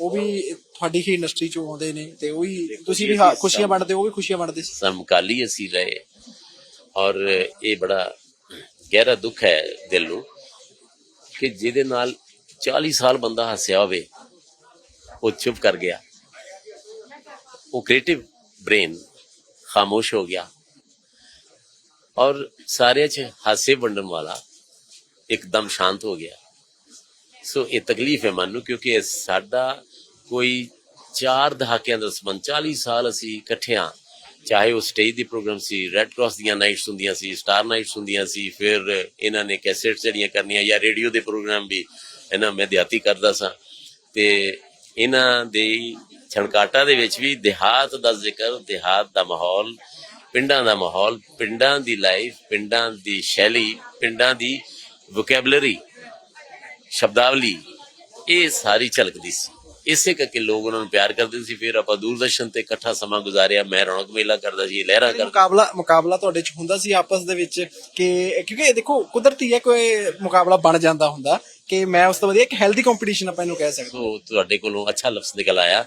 ਉਹ ਵੀ ਤੁਹਾਡੀ ਹੀ ਇੰਡਸਟਰੀ ਚੋਂ ਆਉਂਦੇ ਨੇ ਤੇ ਉਹ ਵੀ ਤੁਸੀਂ ਵੀ ਖੁਸ਼ੀਆਂ ਵੰਡਦੇ ਹੋ, ਉਹ ਵੀ ਖੁਸ਼ੀਆਂ ਵੰਡਦੇ ਸੀ। ਸਮਕਾਲੀ ਅਸੀਂ ਰਹੇ ਔਰ ਇਹ ਬੜਾ ਗਹਿਰਾ ਦੁੱਖ ਹੈ ਦਿਲ ਨੂੰ ਕਿ ਜਿਹਦੇ ਨਾਲ 40 ਸਾਲ ਬੰਦਾ ਹੱਸਿਆ ਹੋਵੇ ਉਹ ਚੁੱਪ ਕਰ ਗਿਆ। ਉਹ ਕ੍ਰੀਏਟਿਵ ਬ੍ਰੇਨ ਖਾਮੋਸ਼ ਹੋ ਗਿਆ ਔਰ ਸਾਰਿਆਂ 'ਚ ਹਾਸੇ ਵੰਡਣ ਵਾਲਾ ਇੱਕਦਮ ਸ਼ਾਂਤ ਹੋ ਗਿਆ ਸੋ ਇਹ ਤਕਲੀਫ ਹੈ ਮਨ ਨੂੰ ਕਿਉਂਕਿ ਸਾਡਾ ਕੋਈ ਚਾਰ ਦਹਾਕਿਆਂ ਦਾ ਸੰਬੰਧ 40 ਸਾਲ ਅਸੀਂ ਇਕੱਠਿਆਂ ਚਾਹੇ ਉਹ ਸਟੇਜ ਦੀ ਪ੍ਰੋਗਰਾਮ ਸੀ ਰੈੱਡ ਕਰਾਸ ਦੀਆਂ ਨਾਈਟਸ ਹੁੰਦੀਆਂ ਸੀ ਸਟਾਰ ਨਾਈਟਸ ਹੁੰਦੀਆਂ ਸੀ ਫਿਰ ਇਹਨਾਂ ਨੇ ਕੈਸੇਟਸ ਜਿਹੜੀਆਂ ਕਰਨੀਆਂ ਜਾਂ ਰੇਡੀਓ ਦੇ ਪ੍ਰੋਗਰਾਮ ਵੀ ਇਹਨਾਂ ਮੈਂ ਦਿਹਾਤੀ ਕਰਦਾ ਸਾਂ ਤੇ ਇਹਨਾਂ ਦੇ ਛਣਕਾਟਾ ਦੇ ਵਿੱਚ ਵੀ ਦਿਹਾਤ ਦਾ ਜ਼ਿਕਰ ਦਿਹਾਤ ਦਾ ਮਾਹੌਲ ਪਿੰਡਾਂ ਦਾ ਮਾਹੌਲ ਪਿੰਡਾਂ ਦੀ ਲਾਈਫ ਪਿੰਡਾਂ ਦੀ ਸ਼ੈਲੀ ਪਿੰਡਾਂ ਦੀ ਵੋਕੈਬਲਰੀ ਸ਼ਬਦਾਵਲੀ ਇਹ ਸਾਰੀ ਝਲਕਦੀ ਸੀ। ਇਸੇ ਕਰਕੇ ਲੋਕ ਉਹਨਾਂ ਨੂੰ ਪਿਆਰ ਕਰਦੇ ਸੀ। ਫਿਰ ਆਪਾਂ ਦੂਰਦਰਸ਼ਨ ਤੇ ਇਕੱਠਾ ਸਮਾਂ ਗੁਜ਼ਾਰਿਆ। ਮੈਂ ਰੌਣਕ ਮੇਲਾ ਕਰਦਾ ਸੀ ਲਹਿਰਾ ਕਰਦਾ ਮੁਕਾਬਲਾ ਮੁਕਾਬਲਾ ਤੁਹਾਡੇ ਚ ਹੁੰਦਾ ਸੀ ਆਪਸ ਦੇ ਵਿੱਚ ਕਿ ਕਿਉਂਕਿ ਇਹ ਦੇਖੋ ਕੁਦਰਤੀ ਹੈ ਕੋਈ ਮੁਕਾਬਲਾ ਬਣ ਜਾਂਦਾ ਹੁੰਦਾ ਕਿ ਮੈਂ ਉਸ ਤੋਂ ਵਧੀਆ ਇੱਕ ਹੈਲਦੀ ਕੰਪੀਟੀਸ਼ਨ ਆਪਾਂ ਇਹਨੂੰ ਕਹਿ ਸਕਦੇ ਸੋ ਤੁਹਾਡੇ ਕੋਲੋਂ ਅੱਛਾ ਲਫ਼ਜ਼ ਨਿਕਲ ਆਇਆ।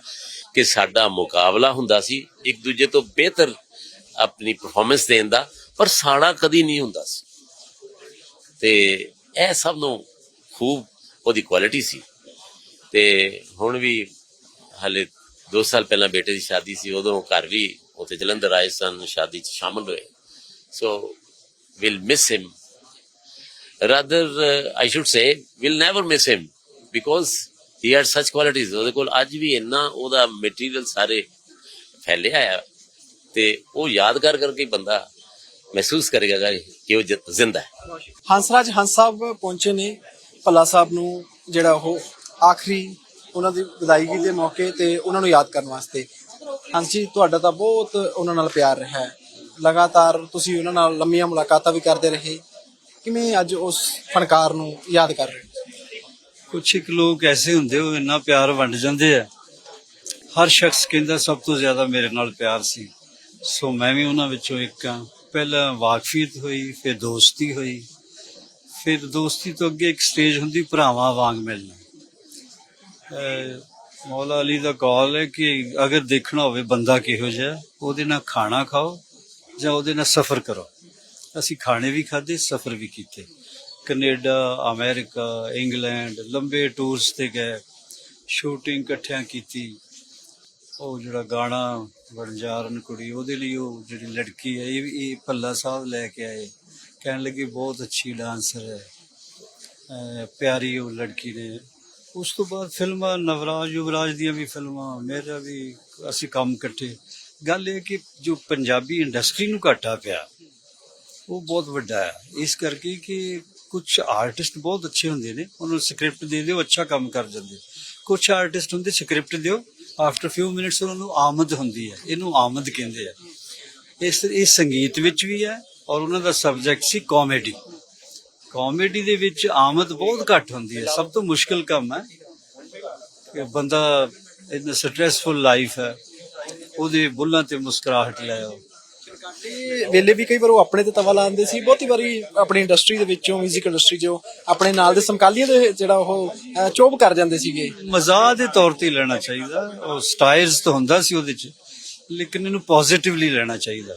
ਕਿ ਸਾਡਾ ਮੁਕਾਬਲਾ ਹੁੰਦਾ ਸੀ ਇੱਕ ਦੂਜੇ ਤੋਂ ਬਿਹਤਰ ਆਪਣੀ ਪਰਫਾਰਮੈਂਸ ਦੇਣ ਦਾ ਪਰ ਸਾੜਾ ਕਦੀ ਨਹੀਂ ਹੁੰਦਾ ਸੀ। ਤੇ ਇਹ ਸਭ ਨੂੰ ਖੂਬ ਉਹਦੀ ਕੁਆਲਿਟੀ ਸੀ। ਤੇ ਹੁਣ ਵੀ ਹਲੇ 2 ਸਾਲ ਪਹਿਲਾਂ ਬੇਟੇ ਦੀ ਸ਼ਾਦੀ ਸੀ ਉਦੋਂ ਘਰ ਵੀ ਉੱਥੇ ਜਲੰਧਰ ਆਏ ਸਨ ਸ਼ਾਦੀ 'ਚ ਸ਼ਾਮਲ ਹੋਏ। So will miss him rather uh, i should say we'll never miss him because he had such qualities. ਉਹਦੇ ਕੋਲ ਅੱਜ ਵੀ ਇੰਨਾ ਉਹਦਾ ਮਟੀਰੀਅਲ ਸਾਰੇ ਫੈਲਿਆ ਆ ਤੇ ਉਹ ਯਾਦ ਕਰਕੇ ਬੰਦਾ ਮਹਿਸੂਸ ਕਰੇਗਾ ਕਿ ਉਹ ਜ਼ਿੰਦਾ ਹੈ। ਹੰਸਰਾਜ ਹੰਸ ਸਾਹਿਬ ਪਹੁੰਚੇ ਨੇ ਭੱਲਾ ਸਾਹਿਬ ਨੂੰ, ਜਿਹੜਾ ਉਹ ਆਖਰੀ ਉਹਨਾਂ ਦੀ ਵਿਦਾਇਗੀ ਦੇ ਮੌਕੇ ਤੇ ਉਹਨਾਂ ਨੂੰ ਯਾਦ ਕਰਨ ਵਾਸਤੇ। ਹੰਸ ਜੀ, ਤੁਹਾਡਾ ਤਾਂ ਬਹੁਤ ਉਹਨਾਂ ਨਾਲ ਪਿਆਰ ਰਿਹਾ ਹੈ। ਲਗਾਤਾਰ ਤੁਸੀਂ ਉਹਨਾਂ ਨਾਲ ਲੰਮੀਆਂ ਮੁਲਾਕਾਤਾਂ ਵੀ ਕਰਦੇ ਰਹੇ। ਕਿਵੇਂ ਅੱਜ ਉਸ ਫਨਕਾਰ ਨੂੰ ਯਾਦ ਕਰ ਰਹੇ ਹੋ ਕੁਛ ਇੱਕ ਲੋਕ ਐਸੇ ਹੁੰਦੇ ਉਹ ਇੰਨਾ ਪਿਆਰ ਵੰਡ ਜਾਂਦੇ ਆ। ਹਰ ਸ਼ਖਸ ਕਹਿੰਦਾ ਸਭ ਤੋਂ ਜ਼ਿਆਦਾ ਮੇਰੇ ਨਾਲ ਪਿਆਰ ਸੀ। ਸੋ ਮੈਂ ਵੀ ਉਹਨਾਂ ਵਿੱਚੋਂ ਇੱਕ ਹਾਂ। ਪਹਿਲਾਂ ਵਾਕਫੀਅਤ ਹੋਈ, ਫਿਰ ਦੋਸਤੀ ਹੋਈ। ਫਿਰ ਦੋਸਤੀ ਤੋਂ ਅੱਗੇ ਇੱਕ ਸਟੇਜ ਹੁੰਦੀ, ਭਰਾਵਾਂ ਵਾਂਗ ਮਿਲਣਾ। ਅਹ ਮੌਲਾ ਅਲੀ ਦਾ ਕੌਲ ਹੈ ਕਿ ਅਗਰ ਦੇਖਣਾ ਹੋਵੇ ਬੰਦਾ ਕਿਹੋ ਜਿਹਾ ਉਹਦੇ ਨਾਲ ਖਾਣਾ ਖਾਓ ਜਾਂ ਉਹਦੇ ਨਾਲ ਸਫ਼ਰ ਕਰੋ। ਅਸੀਂ ਖਾਣੇ ਵੀ ਖਾਦੇ ਸਫ਼ਰ ਵੀ ਕੀਤੇ। ਕੈਨੇਡਾ, ਅਮਰੀਕਾ, ਇੰਗਲੈਂਡ, ਲੰਬੇ ਟੂਰਸ ਤੇ ਗਏ, ਸ਼ੂਟਿੰਗ ਇਕੱਠਿਆਂ ਕੀਤੀ। ਉਹ ਜਿਹੜਾ ਗਾਣਾ ਵਣਜਾਰਨ ਕੁੜੀ, ਉਹਦੇ ਲਈ ਉਹ ਜਿਹੜੀ ਲੜਕੀ ਹੈ, ਇਹ ਵੀ ਇਹ ਭੱਲਾ ਸਾਹਿਬ ਲੈ ਕੇ ਆਏ। ਕਹਿਣ ਲੱਗੇ ਬਹੁਤ ਅੱਛੀ ਡਾਂਸਰ ਹੈ। ਪਿਆਰੀ ਉਹ ਲੜਕੀ ਨੇ। ਉਸ ਤੋਂ ਬਾਅਦ ਫਿਲਮਾਂ, ਨਵਰਾਜ, ਯੁਵਰਾਜ ਦੀਆਂ ਵੀ ਫਿਲਮਾਂ, ਮੇਰਾ ਵੀ ਅਸੀਂ ਕੰਮ ਇਕੱਠੇ। ਗੱਲ ਇਹ ਕਿ ਜੋ ਪੰਜਾਬੀ ਇੰਡਸਟਰੀ ਨੂੰ ਘਾਟਾ ਪਿਆ, ਉਹ ਬਹੁਤ ਵੱਡਾ ਹੈ। ਇਸ ਕਰਕੇ ਕਿ ਕੁਝ ਆਰਟਿਸਟ ਬਹੁਤ ਅੱਛੇ ਹੁੰਦੇ ਨੇ, ਉਹਨਾਂ ਨੂੰ ਸਕ੍ਰਿਪਟ ਦੇ ਦਿਓ, ਅੱਛਾ ਕੰਮ ਕਰ ਜਾਂਦੇ। ਕੁਝ ਆਰਟਿਸਟ ਹੁੰਦੇ ਸਕ੍ਰਿਪਟ ਦਿਓ ਆਫਟਰ ਫਿਊ ਮਿੰਟਸ ਉਹਨਾਂ ਨੂੰ ਆਮਦ ਹੁੰਦੀ ਹੈ, ਇਹਨੂੰ ਆਮਦ ਕਹਿੰਦੇ ਆ। ਇਸ, ਇਹ ਸੰਗੀਤ ਵਿੱਚ ਵੀ ਹੈ ਔਰ ਉਹਨਾਂ ਦਾ ਸਬਜੈਕਟ ਸੀ ਕਾਮੇਡੀ ਕਾਮੇਡੀ ਦੇ ਵਿੱਚ ਆਮਦ ਬਹੁਤ ਘੱਟ ਹੁੰਦੀ ਹੈ, ਸਭ ਤੋਂ ਮੁਸ਼ਕਲ ਕੰਮ ਹੈ। ਕਿ ਬੰਦਾ ਇਨ ਸਟ੍ਰੈਸਫੁਲ ਲਾਈਫ ਹੈ, ਉਹਦੇ ਬੁੱਲਾਂ ਤੇ ਮੁਸਕਰਾਹਟ ਲੈ ਆਓ। ਇਹ ਵੇਲੇ ਵੀ ਕਈ ਵਾਰ ਉਹ ਆਪਣੇ ਤੇ ਤਵਾ ਲਾਉਂਦੇ ਸੀ। ਬਹੁਤੀ ਵਾਰੀ ਆਪਣੀ ਇੰਡਸਟਰੀ ਦੇ ਵਿੱਚੋਂ 뮤직 ਇੰਡਸਟਰੀ ਚੋਂ ਆਪਣੇ ਨਾਲ ਦੇ ਸਮਕਾਲੀਆਂ ਦੇ ਜਿਹੜਾ ਉਹ ਚੋਬ ਕਰ ਜਾਂਦੇ ਸੀਗੇ। ਮਜ਼ਾਕ ਦੇ ਤੌਰ ਤੇ ਲੈਣਾ ਚਾਹੀਦਾ। ਉਹ ਸਟਾਈਲਸ ਤਾਂ ਹੁੰਦਾ ਸੀ ਉਹਦੇ ਚ, ਲੇਕਿਨ ਇਹਨੂੰ ਪੋਜ਼ਿਟਿਵਲੀ ਲੈਣਾ ਚਾਹੀਦਾ।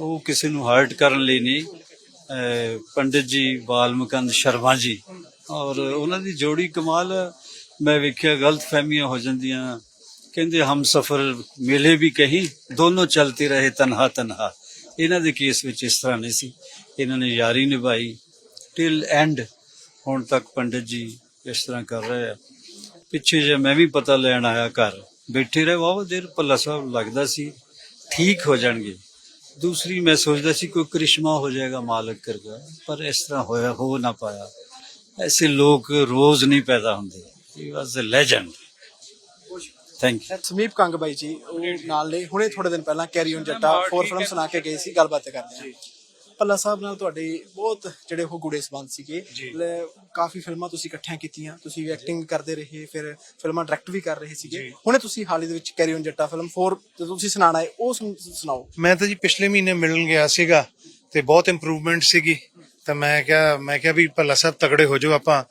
ਉਹ ਕਿਸੇ ਨੂੰ ਹਰਟ ਕਰਨ ਲਈ ਨਹੀਂ। ਪੰਡਿਤ ਜੀ, ਬਾਲਮਕੰਦ ਸ਼ਰਮਾ ਜੀ ਔਰ ਉਹਨਾਂ ਦੀ ਜੋੜੀ ਕਮਾਲ, ਮੈਂ ਵੇਖਿਆ, ਗਲਤ ਫਹਿਮੀਆਂ ਹੋ ਜਾਂਦੀਆਂ। ਕਹਿੰਦੇ, ਹਮ ਸਫਰ ਮਿਲੇ ਵੀ ਕਹੀਂ, ਦੋਨੋਂ ਚਲਤੇ ਰਹੇ ਤਨਹਾ ਤਨਹਾ। ਇਹਨਾਂ ਦੇ ਕੇਸ ਵਿੱਚ ਇਸ ਤਰ੍ਹਾਂ ਨਹੀਂ ਸੀ। ਇਹਨਾਂ ਨੇ ਯਾਰੀ ਨਿਭਾਈ। ਟਿਲ ਐਂਡ ਹੁਣ ਤੱਕ ਪੰਡਿਤ ਜੀ ਇਸ ਤਰ੍ਹਾਂ ਕਰ ਰਹੇ ਆ। ਪਿੱਛੇ ਜੇ ਮੈਂ ਵੀ ਪਤਾ ਲੈਣ ਆਇਆ ਘਰ, ਬੈਠੇ ਰਹੇ ਬਹੁਤ ਦੇਰ ਪੱਲਾ ਸਾਹਿਬ ਲੱਗਦਾ ਸੀ, ਠੀਕ ਹੋ ਜਾਣਗੇ। ਦੂਸਰੀ ਮੈਂ ਸੋਚਦਾ ਸੀ, ਕੋਈ ਕ੍ਰਿਸ਼ਮਾ ਹੋ ਜਾਏਗਾ ਮਾਲਕ ਕਰਗਾ ਪਰ ਇਸ ਤਰ੍ਹਾਂ ਹੋਇਆ, ਹੋ ਨਾ ਪਾਇਆ। ਐਸੇ ਲੋਕ ਰੋਜ਼ ਨਹੀਂ ਪੈਦਾ ਹੁੰਦੇ। He was a legend thank you Sameep Kang ਬਾਈ ਜੀ ਉਹ ਨਾਲ ਨੇ। ਹੁਣੇ ਥੋੜੇ ਦਿਨ ਪਹਿਲਾਂ carry on Jatta four film ਸੁਣਾ ਕੇ ਗਏ ਸੀ ਗੱਲਬਾਤ ਕਰਦੇ ਹਾਂ। ਪੱਲਾ ਸਾਹਿਬ ਨਾਲ ਤੁਹਾਡੇ ਬਹੁਤ ਜਿਹੜੇ ਉਹ ਗੂੜੇ ਸੰਬੰਧ ਸੀਗੇ। ਲੈ, ਕਾਫੀ ਫਿਲਮਾਂ ਤੁਸੀਂ ਇਕੱਠੀਆਂ ਕੀਤੀਆਂ। ਤੁਸੀਂ ਐਕਟਿੰਗ ਕਰਦੇ ਰਹੇ ਫਿਰ ਫਿਲਮਾਂ ਡਾਇਰੈਕਟ ਵੀ ਕਰ ਰਹੇ ਸੀਗੇ। ਹੁਣੇ ਤੁਸੀਂ ਹਾਲ ਹੀ ਦੇ ਵਿੱਚ ਕੈਰੀ ਔਨ ਜੱਟਾ ਫਿਲਮ 4 ਜਦੋਂ ਤੁਸੀਂ ਸੁਣਾਣਾ ਹੈ ਉਹ ਸੁਣ- ਸੁਣਾਓ। ਮੈਂ ਤਾਂ ਜੀ ਪਿਛਲੇ ਮਹੀਨੇ ਮਿਲਣ ਗਿਆ ਸੀਗਾ ਤੇ ਬਹੁਤ ਇੰਪਰੂਵਮੈਂਟ ਸੀਗੀ। ਤਾਂ ਮੈਂ ਕਿਹਾ ਮੈਂ ਕਿਹਾ ਵੀ ਭੱਲਾ ਸਾਹਿਬ ਤਗੜੇ ਹੋ ਜਾਓ ਆਪਾਂ।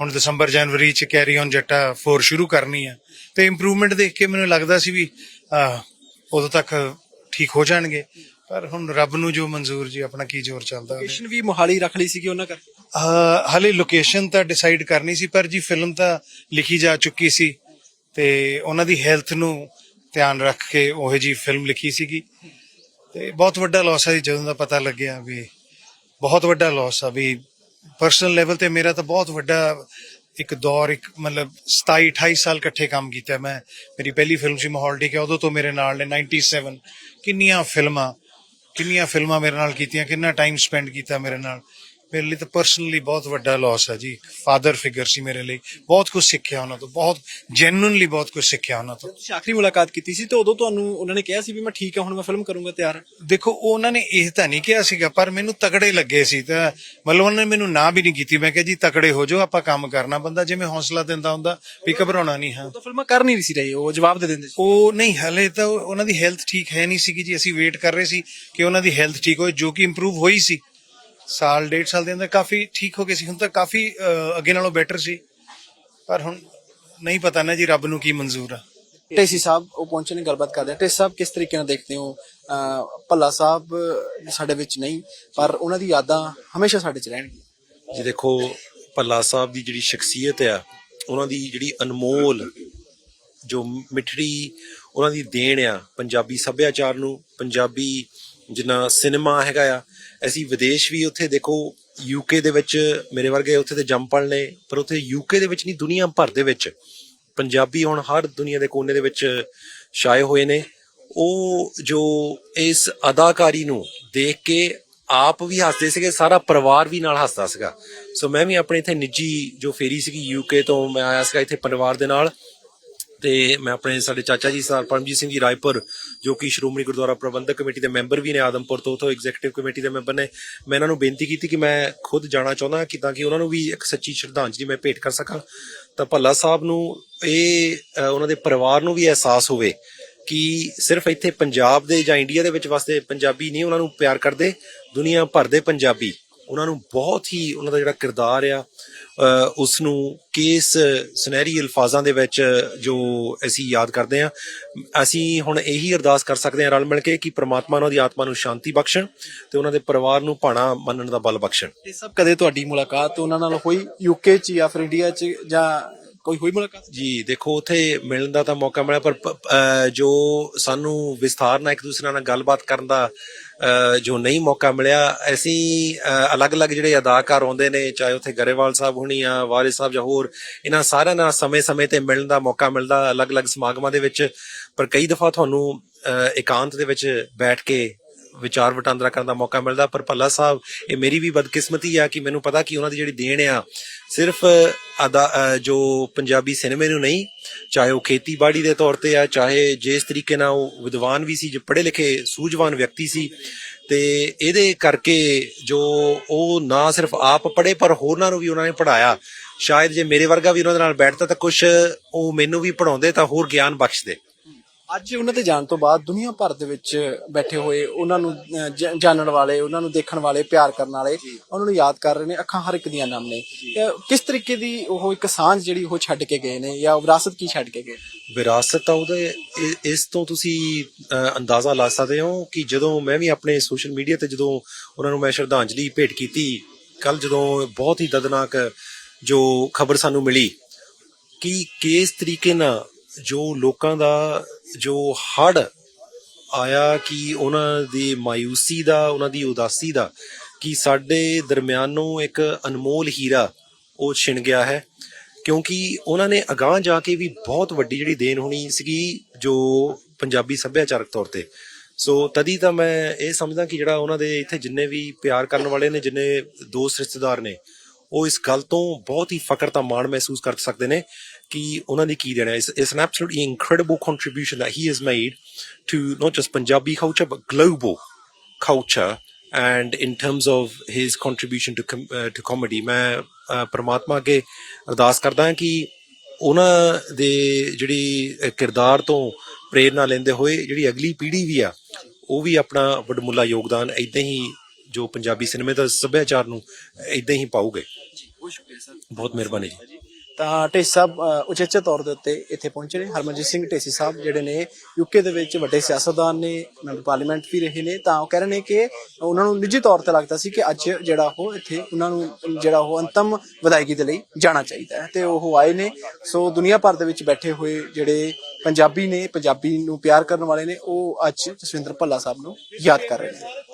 ਹੁਣ ਦਸੰਬਰ ਜਨਵਰੀ ਚ ਕੈਰੀ ਔਨ ਜੱਟਾ 4 ਸ਼ੁਰੂ ਕਰਨੀ ਆ। ਤੇ ਇੰਪਰੂਵਮੈਂਟ ਦੇਖ ਕੇ ਮੈਨੂੰ ਲੱਗਦਾ ਸੀ ਵੀ ਉਦੋਂ ਤੱਕ ਠੀਕ ਹੋ ਜਾਣਗੇ। ਪਰ ਹੁਣ ਰੱਬ ਨੂੰ ਜੋ ਮਨਜ਼ੂਰ ਜੀ ਆਪਣਾ ਕੀ ਜ਼ੋਰ ਚੱਲਦਾ। ਲੋਕੇਸ਼ਨ ਵੀ ਮੋਹਾਲੀ ਰੱਖ ਲਈ ਸੀਗੀ ਉਹਨਾਂ ਅਹ ਹਾਲੇ ਲੋਕੇਸ਼ਨ ਤਾਂ ਡਿਸਾਈਡ ਕਰਨੀ ਸੀ ਪਰ ਜੀ ਫਿਲਮ ਤਾਂ ਲਿਖੀ ਜਾ ਚੁੱਕੀ ਸੀ। ਤੇ ਉਹਨਾਂ ਦੀ ਹੈਲਥ ਨੂੰ ਧਿਆਨ ਰੱਖ ਕੇ ਉਹ ਜੀ ਫਿਲਮ ਲਿਖੀ ਸੀਗੀ। ਤੇ ਬਹੁਤ ਵੱਡਾ ਲਾਸ ਹੈ ਜੀ ਜਦੋਂ ਦਾ ਪਤਾ ਲੱਗਿਆ ਵੀ ਬਹੁਤ ਵੱਡਾ ਲਾਸ ਆ ਵੀ ਪਰਸਨਲ ਲੈਵਲ ਤੇ ਮੇਰਾ ਤਾਂ ਬਹੁਤ ਵੱਡਾ ਇੱਕ ਦੌਰ, ਇੱਕ ਮਤਲਬ 27 28 ਸਾਲ ਇਕੱਠੇ ਕੰਮ ਕੀਤਾ ਮੈਂ। ਮੇਰੀ ਪਹਿਲੀ ਫਿਲਮ ਸੀ ਮਾਹੌਲ ਠੀਕ ਹੈ ਉਦੋਂ ਤੋਂ ਮੇਰੇ ਨਾਲ ਨੇ 97 ਕਿੰਨੀਆਂ ਫਿਲਮਾਂ ਕਿੰਨੀਆਂ ਫਿਲਮਾਂ ਮੇਰੇ ਨਾਲ ਕੀਤੀਆਂ, ਕਿੰਨਾ ਟਾਈਮ ਸਪੈਂਡ ਕੀਤਾ ਮੇਰੇ ਨਾਲ। ਮੇਰੇ ਲਈ ਤਾਂ ਪਰਸਨਲੀ ਬਹੁਤ ਵੱਡਾ ਲਾਸ ਹੈ ਜੀ। ਫਾਦਰ ਫਿਗਰ ਸੀ ਮੇਰੇ ਲਈ। ਬਹੁਤ ਕੁਝ ਸਿੱਖਿਆ ਉਹਨਾਂ ਤੋਂ। ਬਹੁਤ ਜੈਨੂਇਨਲੀ ਬਹੁਤ ਕੁਝ ਸਿੱਖਿਆ ਉਹਨਾਂ ਤੋਂ। ਤੁਸੀਂ ਆਖਰੀ ਮੁਲਾਕਾਤ ਕੀਤੀ ਸੀ ਤੇ ਉਦੋਂ ਤੁਹਾਨੂੰ ਉਹਨਾਂ ਨੇ ਕਿਹਾ ਸੀ ਵੀ ਮੈਂ ਠੀਕ ਹਾਂ ਹੁਣ ਮੈਂ ਫਿਲਮ ਕਰੂੰਗਾ ਤਿਆਰ। ਦੇਖੋ ਉਹਨਾਂ ਨੇ ਇਹ ਤਾਂ ਨਹੀਂ ਕਿਹਾ ਸੀਗਾ ਪਰ ਮੈਨੂੰ ਤਕੜੇ ਲੱਗੇ ਸੀ ਤਾਂ ਮਤਲਬ ਉਹਨਾਂ ਨੇ ਮੈਨੂੰ ਨਾ ਵੀ ਨਹੀਂ ਕੀਤੀ। ਮੈਂ ਕਿਹਾ ਜੀ ਤਕੜੇ ਹੋ ਜਾਓ ਆਪਾਂ ਕੰਮ ਕਰਨਾ ਬੰਦਾ ਜਿਵੇਂ ਹੌਸਲਾ ਦਿੰਦਾ ਹੁੰਦਾ ਵੀ ਘਬਰਾਉਣਾ ਨਹੀਂ ਹਾਂ। ਤਾਂ ਫਿਲਮਾਂ ਕਰ ਨਹੀਂ ਸੀ ਰਹੇ ਉਹ ਜਵਾਬ ਦੇ ਦਿੰਦੇ ਸੀ। ਉਹ ਨਹੀਂ ਹਲੇ ਤਾਂ ਉਹ- ਉਹਨਾਂ ਦੀ ਹੈਲਥ ਠੀਕ ਹੈ ਨਹੀਂ ਸੀਗੀ ਜੀ। ਅਸੀਂ ਵੇਟ ਕਰ ਰਹੇ ਸੀ ਕਿ ਉਹਨਾਂ ਦੀ ਹੈਲਥ ਠੀਕ ਹੋਏ ਜੋ ਕਿ ਇੰਪਰੂਵ ਹੋਈ ਸੀ। ਸਾਲ ਡੇਢ ਸਾਲ ਦੇ ਅੰਦਰ ਕਾਫੀ ਠੀਕ ਹੋ ਗਏ ਸੀ। ਹੁਣ ਤਾਂ ਕਾਫੀ ਅੱਗੇ ਨਾਲੋਂ ਬੈਟਰ ਸੀ। ਪਰ ਹੁਣ ਨਹੀਂ ਪਤਾ ਨਾ ਜੀ ਰੱਬ ਨੂੰ ਕੀ ਮਨਜ਼ੂਰ ਆ। ਟੇਸੀ ਸਾਹਿਬ ਉਹ ਪਹੁੰਚੇ ਨੇ ਗੱਲਬਾਤ ਕਰਦੇ ਆ ਟੇਸੀ ਸਾਹਿਬ ਕਿਸ ਤਰੀਕੇ ਨਾਲ ਦੇਖਦੇ ਹੋ? ਭੱਲਾ ਸਾਹਿਬ ਸਾਡੇ ਵਿੱਚ ਨਹੀਂ ਪਰ ਉਹਨਾਂ ਦੀ ਯਾਦਾਂ ਹਮੇਸ਼ਾ ਸਾਡੇ ਚ ਰਹਿਣਗੀਆਂ। ਜੀ ਦੇਖੋ ਭੱਲਾ ਸਾਹਿਬ ਦੀ ਜਿਹੜੀ ਸ਼ਖਸੀਅਤ ਆ ਉਹਨਾਂ ਦੀ ਜਿਹੜੀ ਅਨਮੋਲ ਜੋ ਮਿੱਠੜੀ ਉਹਨਾਂ ਦੀ ਦੇਣ ਆ ਪੰਜਾਬੀ ਸੱਭਿਆਚਾਰ ਨੂੰ ਪੰਜਾਬੀ ਜਿੰਨਾ ਸਿਨੇਮਾ ਹੈਗਾ ਆ ਅਸੀਂ ਵਿਦੇਸ਼ ਵੀ ਉੱਥੇ ਦੇਖੋ ਯੂਕੇ ਦੇ ਵਿੱਚ ਮੇਰੇ ਵਰਗੇ ਉੱਥੇ ਤੇ ਜੰਮਪਲ ਨੇ, ਪਰ ਉੱਥੇ ਯੂਕੇ ਦੇ ਵਿੱਚ ਨਹੀਂ, ਦੁਨੀਆ ਭਰ ਦੇ ਵਿੱਚ ਪੰਜਾਬੀ ਹੁਣ ਹਰ ਦੁਨੀਆ ਦੇ ਕੋਨੇ ਦੇ ਵਿੱਚ ਛਾਏ ਹੋਏ ਨੇ। ਉਹ ਜੋ ਇਸ ਅਦਾਕਾਰੀ ਨੂੰ ਦੇਖ ਕੇ ਆਪ ਵੀ ਹੱਸਦੇ ਸੀਗੇ, ਸਾਰਾ ਪਰਿਵਾਰ ਵੀ ਨਾਲ ਹੱਸਦਾ ਸੀਗਾ। ਸੋ ਮੈਂ ਵੀ ਆਪਣੇ ਇੱਥੇ ਨਿੱਜੀ ਜੋ ਫੇਰੀ ਸੀਗੀ ਯੂਕੇ ਤੋਂ, ਮੈਂ ਆਇਆ ਸੀਗਾ ਇੱਥੇ ਪਰਿਵਾਰ ਦੇ ਨਾਲ। ਤੇ ਮੈਂ ਆਪਣੇ ਸਾਡੇ ਚਾਚਾ ਜੀ ਸਰ ਪਰਮਜੀਤ ਸਿੰਘ ਜੀ ਰਾਏਪੁਰ, ਜੋ ਕਿ ਸ਼੍ਰੋਮਣੀ ਗੁਰਦੁਆਰਾ ਪ੍ਰਬੰਧਕ ਕਮੇਟੀ ਦੇ ਮੈਂਬਰ ਵੀ ਨੇ ਆਦਮਪੁਰ ਤੋਂ ਤੋਂ ਐਗਜ਼ੀਕਟਿਵ ਕਮੇਟੀ ਦੇ ਮੈਂਬਰ ਨੇ। ਮੈਂ ਇਹਨਾਂ ਨੂੰ ਬੇਨਤੀ ਕੀਤੀ ਕਿ ਮੈਂ ਖੁਦ ਜਾਣਾ ਚਾਹੁੰਦਾ ਕਿ ਤਾਂ ਕਿ ਉਹਨਾਂ ਨੂੰ ਵੀ ਇੱਕ ਸੱਚੀ ਸ਼ਰਧਾਂਜਲੀ ਮੈਂ ਭੇਟ ਕਰ ਸਕਾਂ। ਤਾਂ ਭੱਲਾ ਸਾਹਿਬ ਨੂੰ ਇਹ ਉਹਨਾਂ ਦੇ ਪਰਿਵਾਰ ਨੂੰ ਵੀ ਅਹਿਸਾਸ ਹੋਵੇ ਕਿ ਸਿਰਫ ਇੱਥੇ ਪੰਜਾਬ ਦੇ ਜਾਂ ਇੰਡੀਆ ਦੇ ਵਿੱਚ ਵਸਦੇ ਪੰਜਾਬੀ ਨਹੀਂ, ਉਹਨਾਂ ਨੂੰ ਪਿਆਰ ਕਰਦੇ, ਦੁਨੀਆ ਭਰ ਦੇ ਪੰਜਾਬੀ। ਉਹਨਾਂ ਨੂੰ ਬਹੁਤ ਹੀ ਉਹਨਾਂ ਦਾ ਜਿਹੜਾ ਕਿਰਦਾਰ ਆ ਉਸ ਨੂੰ ਕਿਸ ਸੁਨਹਿਰੀ ਅਲਫਾਜ਼ਾਂ ਦੇ ਵਿੱਚ ਜੋ ਅਸੀਂ ਯਾਦ ਕਰਦੇ ਹਾਂ ਅਸੀਂ ਹੁਣ ਇਹੀ ਅਰਦਾਸ ਕਰ ਸਕਦੇ ਹਾਂ ਰਲ ਮਿਲ ਕੇ ਕਿ ਪ੍ਰਮਾਤਮਾ ਉਹਨਾਂ ਦੀ ਆਤਮਾ ਨੂੰ ਸ਼ਾਂਤੀ ਬਖਸ਼ਣ ਤੇ ਉਹਨਾਂ ਦੇ ਪਰਿਵਾਰ ਨੂੰ ਭਾਣਾ ਮੰਨਣ ਦਾ ਬਲ ਬਖਸ਼ਣ। ਇਹ ਸਭ ਕਦੇ ਤੁਹਾਡੀ ਮੁਲਾਕਾਤ ਉਹਨਾਂ ਨਾਲ ਹੋਈ ਯੂਕੇ ਚ ਜਾਂ ਫਿਰ ਇੰਡੀਆ ਚ ਜਾਂ ਕੋਈ ਹੋਈ ਮੁਲਾਕਾਤ? ਜੀ ਦੇਖੋ ਉਥੇ ਮਿਲਣ ਦਾ ਤਾਂ ਮੌਕਾ ਮਿਲਿਆ ਪਰ ਜੋ ਸਾਨੂੰ ਵਿਸਥਾਰ ਨਾਲ ਇੱਕ ਦੂਸਰੇ ਨਾਲ ਗੱਲਬਾਤ ਕਰਨ ਦਾ ਜੋ ਨਹੀਂ ਮੌਕਾ ਮਿਲਿਆ ਅਸੀਂ ਅਲੱਗ-ਅਲੱਗ ਜਿਹੜੇ ਅਦਾਕਾਰ ਆਉਂਦੇ ਨੇ, ਚਾਹੇ ਉੱਥੇ ਗਰੇਵਾਲ ਸਾਹਿਬ ਹੋਣੀ ਆ ਵਾਰਿਸ ਸਾਹਿਬ ਜਾਂ ਹੋਰ, ਇਹਨਾਂ ਸਾਰਿਆਂ ਨਾਲ ਸਮੇਂ-ਸਮੇਂ ਤੇ ਮਿਲਣ ਦਾ ਮੌਕਾ ਮਿਲਦਾ, ਅਲੱਗ-ਅਲੱਗ ਸਮਾਗਮਾਂ ਦੇ ਵਿੱਚ, ਪਰ ਕਈ ਦਫਾ ਤੁਹਾਨੂੰ ਇਕਾਂਤ ਦੇ ਵਿੱਚ ਬੈਠ ਕੇ ਵਿਚਾਰ ਵਟਾਂਦਰਾ ਕਰਨ ਦਾ ਮੌਕਾ ਮਿਲਦਾ, ਪਰ ਭੱਲਾ ਸਾਹਿਬ, ਇਹ ਮੇਰੀ ਵੀ ਬਦਕਿਸਮਤੀ ਆ ਕਿ ਮੈਨੂੰ ਪਤਾ ਕਿ ਉਹਨਾਂ ਦੀ ਜਿਹੜੀ ਦੇਣ ਆ, ਸਿਰਫ ਅਦਾ ਜੋ ਪੰਜਾਬੀ ਸਿਨੇਮੇ ਨੂੰ ਨਹੀਂ, ਚਾਹੇ ਉਹ ਖੇਤੀਬਾੜੀ ਦੇ ਤੌਰ ਤੇ ਆ, ਚਾਹੇ ਜਿਸ ਤਰੀਕੇ ਨਾਲ ਉਹ ਵਿਦਵਾਨ ਵੀ ਸੀ, ਜੋ ਪੜ੍ਹੇ ਲਿਖੇ ਸੂਝਵਾਨ ਵਿਅਕਤੀ ਸੀ, ਤੇ ਇਹਦੇ ਕਰਕੇ ਜੋ ਉਹ ਨਾ ਸਿਰਫ ਆਪ ਪੜ੍ਹੇ, ਪਰ ਹੋਰਨਾਂ ਨੂੰ ਵੀ ਉਹਨਾਂ ਨੇ ਪੜਾਇਆ ਸ਼ਾਇਦ ਜੇ ਮੇਰੇ ਵਰਗਾ ਵੀ ਉਹਨਾਂ ਦੇ ਨਾਲ ਬੈਠਦਾ ਤਾਂ ਕੁਝ ਉਹ ਮੈਨੂੰ ਵੀ ਪੜਾਉਂਦੇ ਤਾਂ ਹੋਰ ਗਿਆਨ ਬਖਸ਼ਦੇ। ਅੱਜ ਉਹਨਾਂ ਦੇ ਜਾਣ ਤੋਂ ਬਾਅਦ ਦੁਨੀਆ ਭਰ ਦੇ ਵਿੱਚ ਬੈਠੇ ਹੋਏ ਉਹਨਾਂ ਨੂੰ ਜ- ਜਾਣਨ ਵਾਲੇ ਉਹਨਾਂ ਨੂੰ ਦੇਖਣ ਵਾਲੇ ਪਿਆਰ ਕਰਨ ਵਾਲੇ ਉਹਨਾਂ ਨੂੰ ਯਾਦ ਕਰ ਰਹੇ ਨੇ ਅੱਖਾਂ ਹਰ ਇੱਕ ਦੀਆਂ ਨਮ ਨੇ। ਅਹ, ਕਿਸ ਤਰੀਕੇ ਦੀ ਉਹ ਇੱਕ ਸਾਂਝ ਜਿਹੜੀ ਉਹ ਛੱਡ ਕੇ ਗਏ ਨੇ ਜਾਂ ਵਿਰਾਸਤ ਕੀ ਛੱਡ ਕੇ ਗਏ ਵਿਰਾਸਤ ਆ ਉਹਦੇ ਇ- ਇਸ ਤੋਂ ਤੁਸੀਂ ਅ, ਅੰਦਾਜ਼ਾ ਲਾ ਸਕਦੇ ਹੋ ਕਿ ਜਦੋਂ ਮੈਂ ਵੀ ਆਪਣੇ ਸੋਸ਼ਲ ਮੀਡੀਆ ਤੇ ਜਦੋਂ ਉਹਨਾਂ ਨੂੰ ਮੈਂ ਸ਼ਰਧਾਂਜਲੀ ਭੇਟ ਕੀਤੀ ਕੱਲ ਜਦੋਂ ਬਹੁਤ ਹੀ ਦਰਦਨਾਕ ਜੋ ਖਬਰ ਸਾਨੂੰ ਮਿਲੀ ਕਿ ਕਿਸ ਤਰੀਕੇ ਨਾਲ ਜੋ ਲੋਕਾਂ ਦਾ, ਜੋ ਹੜ ਆਇਆ ਕਿ ਉਹਨਾਂ ਦੀ ਮਾਇੂਸੀ ਦਾ, ਉਹਨਾਂ ਦੀ ਉਦਾਸੀ ਦਾ, ਕਿ ਸਾਡੇ ਦਰਮਿਆਨੋਂ ਇੱਕ ਅਨਮੋਲ ਹੀਰਾ ਉਹ ਛਿਣ ਗਿਆ ਹੈ। ਕਿਉਂਕਿ ਉਹਨਾਂ ਨੇ ਅਗਾਹ ਜਾ ਕੇ ਵੀ ਬਹੁਤ ਵੱਡੀ ਜਿਹੜੀ ਦੇਣ ਹੋਣੀ ਸੀਗੀ ਜੋ ਪੰਜਾਬੀ ਸੱਭਿਆਚਾਰਕ ਤੌਰ ਤੇ। ਸੋ ਤਦੀ ਤਾਂ ਮੈਂ ਇਹ ਸਮਝਦਾ ਕਿ ਜਿਹੜਾ ਉਹਨਾਂ ਦੇ ਇੱਥੇ ਜਿੰਨੇ ਵੀ ਪਿਆਰ ਕਰਨ ਵਾਲੇ ਨੇ, ਜਿੰਨੇ ਦੋਸਤ ਰਿਸ਼ਤੇਦਾਰ ਨੇ, ਉਹ ਇਸ ਗੱਲ ਤੋਂ ਬਹੁਤ ਹੀ ਫ਼ਕਰ ਤਾਂ ਮਾਣ ਮਹਿਸੂਸ ਕਰ ਸਕਦੇ ਨੇ। ਕਿ ਉਹਨਾਂ ਦੀ ਕੀ ਦੇਣਾ ਇਸ ਇਸ an absolutely incredible contribution has made to not just Punjabi culture but global culture and in terms of his contribution to com- uh, to comedy. ਮੈਂ ਪ੍ਰਮਾਤਮਾ ਅੱਗੇ ਅਰਦਾਸ ਕਰਦਾ ਹਾਂ ਕਿ ਉਹਨਾਂ ਦੇ ਜਿਹੜੀ ਕਿਰਦਾਰ ਤੋਂ ਪ੍ਰੇਰਨਾ ਲੈਂਦੇ ਹੋਏ ਜਿਹੜੀ ਅਗਲੀ ਪੀੜ੍ਹੀ ਵੀ ਆ ਉਹ ਵੀ ਆਪਣਾ ਵਡਮੁੱਲਾ ਯੋਗਦਾਨ ਇਦਾਂ ਹੀ ਜੋ ਪੰਜਾਬੀ ਸਿਨੇਮੇ ਦਾ ਸੱਭਿਆਚਾਰ ਨੂੰ ਇਦਾਂ ਹੀ ਪਾਉਗੇ। ਬਹੁਤ ਮਿਹਰਬਾਨੀ ਜੀ। ਤਾਂ ਢੇਸੀ ਸਾਹਿਬ ਉਚੇਚੇ ਤੌਰ ਦੇ ਉੱਤੇ ਇੱਥੇ ਪਹੁੰਚੇ ਨੇ। ਹਰਮਨਜੀਤ ਸਿੰਘ ਢੇਸੀ ਸਾਹਿਬ ਜਿਹੜੇ ਨੇ ਯੂਕੇ ਦੇ ਵਿੱਚ ਵੱਡੇ ਸਿਆਸਤਦਾਨ ਨੇ ਮੈਂਬਰ ਪਾਰਲੀਮੈਂਟ ਵੀ ਰਹੇ ਨੇ। ਤਾਂ ਉਹ ਕਹਿ ਰਹੇ ਨੇ ਕਿ ਉਹਨਾਂ ਨੂੰ ਨਿੱਜੀ ਤੌਰ ਤੇ ਲੱਗਦਾ ਸੀ ਕਿ ਅੱਜ ਜਿਹੜਾ ਉਹ ਇੱਥੇ ਉਹਨਾਂ ਨੂੰ, ਜਿਹੜਾ ਉਹ ਅੰਤਮ ਵਿਦਾਇਗੀ ਦੇ ਲਈ ਜਾਣਾ ਚਾਹੀਦਾ ਹੈ। ਤੇ ਉਹ ਆਏ ਨੇ। ਸੋ ਦੁਨੀਆ ਭਰ ਦੇ ਵਿੱਚ ਬੈਠੇ ਹੋਏ ਜਿਹੜੇ ਪੰਜਾਬੀ ਨੇ, ਪੰਜਾਬੀ ਨੂੰ ਪਿਆਰ ਕਰਨ ਵਾਲੇ ਨੇ, ਉਹ ਅੱਜ ਜਸਵਿੰਦਰ ਭੱਲਾ ਸਾਹਿਬ ਨੂੰ ਯਾਦ ਕਰ ਰਹੇ ਨੇ।